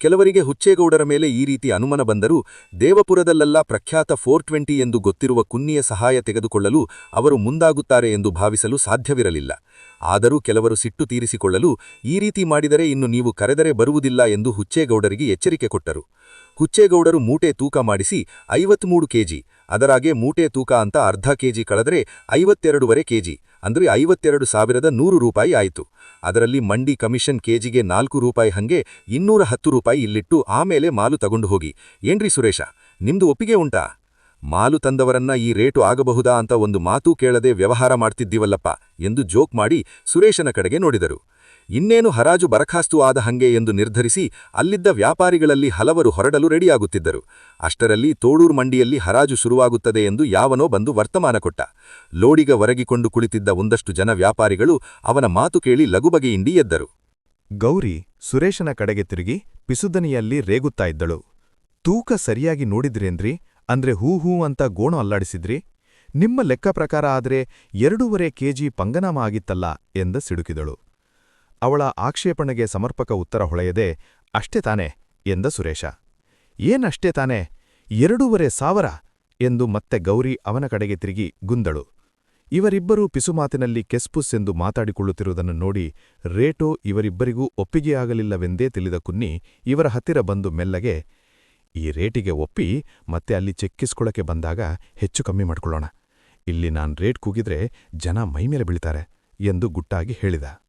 ಕೆಲವರಿಗೆ ಹುಚ್ಚೇಗೌಡರ ಮೇಲೆ ಈ ರೀತಿ ಅನುಮಾನ ಬಂದರೂ ದೇವಪುರದಲ್ಲೆಲ್ಲ ಪ್ರಖ್ಯಾತ ಫೋರ್ ಟ್ವೆಂಟಿ ಎಂದು ಗೊತ್ತಿರುವ ಕುನ್ನಿಯ ಸಹಾಯ ತೆಗೆದುಕೊಳ್ಳಲು ಅವರು ಮುಂದಾಗುತ್ತಾರೆ ಎಂದು ಭಾವಿಸಲು ಸಾಧ್ಯವಿರಲಿಲ್ಲ. ಆದರೂ ಕೆಲವರು ಸಿಟ್ಟು ತೀರಿಸಿಕೊಳ್ಳಲು ಈ ರೀತಿ ಮಾಡಿದರೆ ಇನ್ನು ನೀವು ಕರೆದರೆ ಬರುವುದಿಲ್ಲ ಎಂದು ಹುಚ್ಚೇಗೌಡರಿಗೆ ಎಚ್ಚರಿಕೆ ಕೊಟ್ಟರು. ಹುಚ್ಚೇಗೌಡರು ಮೂಟೆ ತೂಕ ಮಾಡಿಸಿ ಐವತ್ಮೂರು ಕೆಜಿ. ಅದರಾಗೆ ಮೂಟೆ ತೂಕ ಅಂತ ಅರ್ಧ ಕೆಜಿ ಕಳೆದರೆ ಐವತ್ತೆರಡೂವರೆ ಕೆಜಿ. ಅಂದರೆ ಐವತ್ತೆರಡು ಸಾವಿರದ ನೂರು ರೂಪಾಯಿ ಆಯಿತು. ಅದರಲ್ಲಿ ಮಂಡಿ ಕಮಿಷನ್ ಕೆಜಿಗೆ ನಾಲ್ಕು ರೂಪಾಯಿ ಹಂಗೆ ಇನ್ನೂರ ಹತ್ತು ರೂಪಾಯಿ ಇಲ್ಲಿಟ್ಟು ಆಮೇಲೆ ಮಾಲು ತಗೊಂಡು ಹೋಗಿ. ಏನ್ರಿ ಸುರೇಶ, ನಿಮ್ದು ಒಪ್ಪಿಗೆ ಉಂಟಾ? ಮಾಲು ತಂದವರನ್ನ ಈ ರೇಟು ಆಗಬಹುದಾ ಅಂತ ಒಂದು ಮಾತೂ ಕೇಳದೆ ವ್ಯವಹಾರ ಮಾಡ್ತಿದ್ದೀವಲ್ಲಪ್ಪ ಎಂದು ಜೋಕ್ ಮಾಡಿ ಸುರೇಶನ ಕಡೆಗೆ ನೋಡಿದರು. ಇನ್ನೇನು ಹರಾಜು ಬರಖಾಸ್ತು ಆದ ಹಂಗೆ ಎಂದು ನಿರ್ಧರಿಸಿ ಅಲ್ಲಿದ್ದ ವ್ಯಾಪಾರಿಗಳಲ್ಲಿ ಹಲವರು ಹೊರಡಲು ರೆಡಿಯಾಗುತ್ತಿದ್ದರು. ಅಷ್ಟರಲ್ಲಿ ತೋಡೂರು ಮಂಡಿಯಲ್ಲಿ ಹರಾಜು ಶುರುವಾಗುತ್ತದೆ ಎಂದು ಯಾವನೋ ಬಂದು ವರ್ತಮಾನ ಕೊಟ್ಟ. ಲೋಡಿಗ ಒರಗಿಕೊಂಡು ಕುಳಿತಿದ್ದ ಒಂದಷ್ಟು ಜನ ವ್ಯಾಪಾರಿಗಳು ಅವನ ಮಾತು ಕೇಳಿ ಲಗುಬಗೆಯಿಂಡಿ ಎದ್ದರು. ಗೌರಿ ಸುರೇಶನ ಕಡೆಗೆ ತಿರುಗಿ ಪಿಸುದನಿಯಲ್ಲಿ ರೇಗುತ್ತಾ ಇದ್ದಳು. ತೂಕ ಸರಿಯಾಗಿ ನೋಡಿದ್ರೇನ್ರಿ? ಅಂದ್ರೆ ಹೂ ಹೂ ಅಂತ ಗೋಣು ಅಲ್ಲಾಡಿಸಿದ್ರಿ? ನಿಮ್ಮ ಲೆಕ್ಕ ಪ್ರಕಾರ ಆದ್ರೆ ಎರಡೂವರೆ ಕೆಜಿ ಪಂಗನಾಮ ಆಗಿತ್ತಲ್ಲ ಎಂದ ಸಿಡುಕಿದಳು. ಅವಳ ಆಕ್ಷೇಪಣೆಗೆ ಸಮರ್ಪಕ ಉತ್ತರ ಹೊಳೆಯದೆ, ಅಷ್ಟೇ ತಾನೆ ಎಂದ ಸುರೇಶ. ಏನಷ್ಟೇ ತಾನೆ? ಎರಡೂವರೆ ಸಾವಿರ? ಎಂದು ಮತ್ತೆ ಗೌರಿ ಅವನ ಕಡೆಗೆ ತಿರುಗಿ ಗುಂದಳು. ಇವರಿಬ್ಬರೂ ಪಿಸುಮಾತಿನಲ್ಲಿ ಕೆಸ್ಪುಸ್ ಎಂದು ಮಾತಾಡಿಕೊಳ್ಳುತ್ತಿರುವುದನ್ನು ನೋಡಿ ರೇಟೋ ಇವರಿಬ್ಬರಿಗೂ ಒಪ್ಪಿಗೆಯಾಗಲಿಲ್ಲವೆಂದೇ ತಿಳಿದ ಕುನ್ನಿ ಇವರ ಹತ್ತಿರ ಬಂದು ಮೆಲ್ಲಗೆ, ಈ ರೇಟಿಗೆ ಒಪ್ಪಿ ಮತ್ತೆ ಅಲ್ಲಿ ಚೆಕ್ಕಿಸ್ಕೊಳ್ಳಕ್ಕೆ ಬಂದಾಗ ಹೆಚ್ಚು ಕಮ್ಮಿ ಮಾಡ್ಕೊಳ್ಳೋಣ. ಇಲ್ಲಿ ನಾನ್ ರೇಟ್ ಕೂಗಿದ್ರೆ ಜನ ಮೈಮೇಲೆ ಬೀಳ್ತಾರೆ ಎಂದು ಗುಟ್ಟಾಗಿ ಹೇಳಿದ.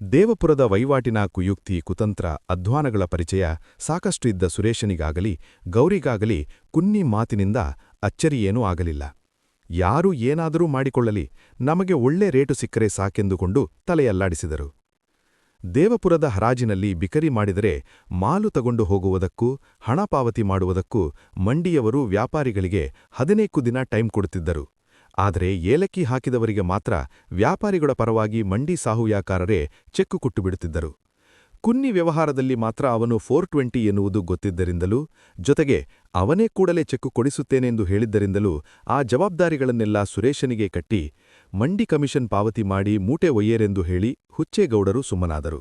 ದೇವಪುರದ ವಹಿವಾಟಿನ ಕುಯುಕ್ತಿ ಕುತಂತ್ರ ಅಧ್ವಾನಗಳ ಪರಿಚಯ ಸಾಕಷ್ಟು ಇದ್ದ ಸುರೇಶನಿಗಾಗಲಿ, ಗೌರಿಗಾಗಲಿ ಕುನ್ನಿ ಮಾತಿನಿಂದ ಅಚ್ಚರಿಯೇನೂ ಆಗಲಿಲ್ಲ. ಯಾರು ಏನಾದರೂ ಮಾಡಿಕೊಳ್ಳಲಿ, ನಮಗೆ ಒಳ್ಳೆ ರೇಟು ಸಿಕ್ಕರೆ ಸಾಕೆಂದುಕೊಂಡು ತಲೆಯಲ್ಲಾಡಿಸಿದರು. ದೇವಪುರದ ಹರಾಜಿನಲ್ಲಿ ಬಿಕರಿ ಮಾಡಿದರೆ ಮಾಲು ತಗೊಂಡು ಹೋಗುವುದಕ್ಕೂ, ಹಣ ಪಾವತಿ ಮಾಡುವುದಕ್ಕೂ ಮಂಡಿಯವರು ವ್ಯಾಪಾರಿಗಳಿಗೆ ಹದಿನೇಕು ದಿನ ಟೈಮ್ ಕೊಡುತ್ತಿದ್ದರು. ಆದರೆ ಏಲಕ್ಕಿ ಹಾಕಿದವರಿಗೆ ಮಾತ್ರ ವ್ಯಾಪಾರಿಗಳ ಪರವಾಗಿ ಮಂಡಿ ಸಾಹುಯಾಕಾರರೇ ಚೆಕ್ಕು ಕೊಟ್ಟು ಬಿಡುತ್ತಿದ್ದರು ಕುನ್ನಿ ವ್ಯವಹಾರದಲ್ಲಿ ಮಾತ್ರ ಅವನು ಫೋರ್ ಟ್ವೆಂಟಿ ಎನ್ನುವುದು ಗೊತ್ತಿದ್ದರಿಂದಲೂ, ಜೊತೆಗೆ ಅವನೇ ಕೂಡಲೇ ಚೆಕ್ಕು ಕೊಡಿಸುತ್ತೇನೆಂದು ಹೇಳಿದ್ದರಿಂದಲೂ ಆ ಜವಾಬ್ದಾರಿಗಳನ್ನೆಲ್ಲ ಸುರೇಶನಿಗೆ ಕಟ್ಟಿ ಮಂಡಿ ಕಮಿಷನ್ ಪಾವತಿ ಮಾಡಿ ಮೂಟೆ ಒಯ್ಯರೆಂದು ಹೇಳಿ ಹುಚ್ಚೇಗೌಡರು ಸುಮ್ಮನಾದರು.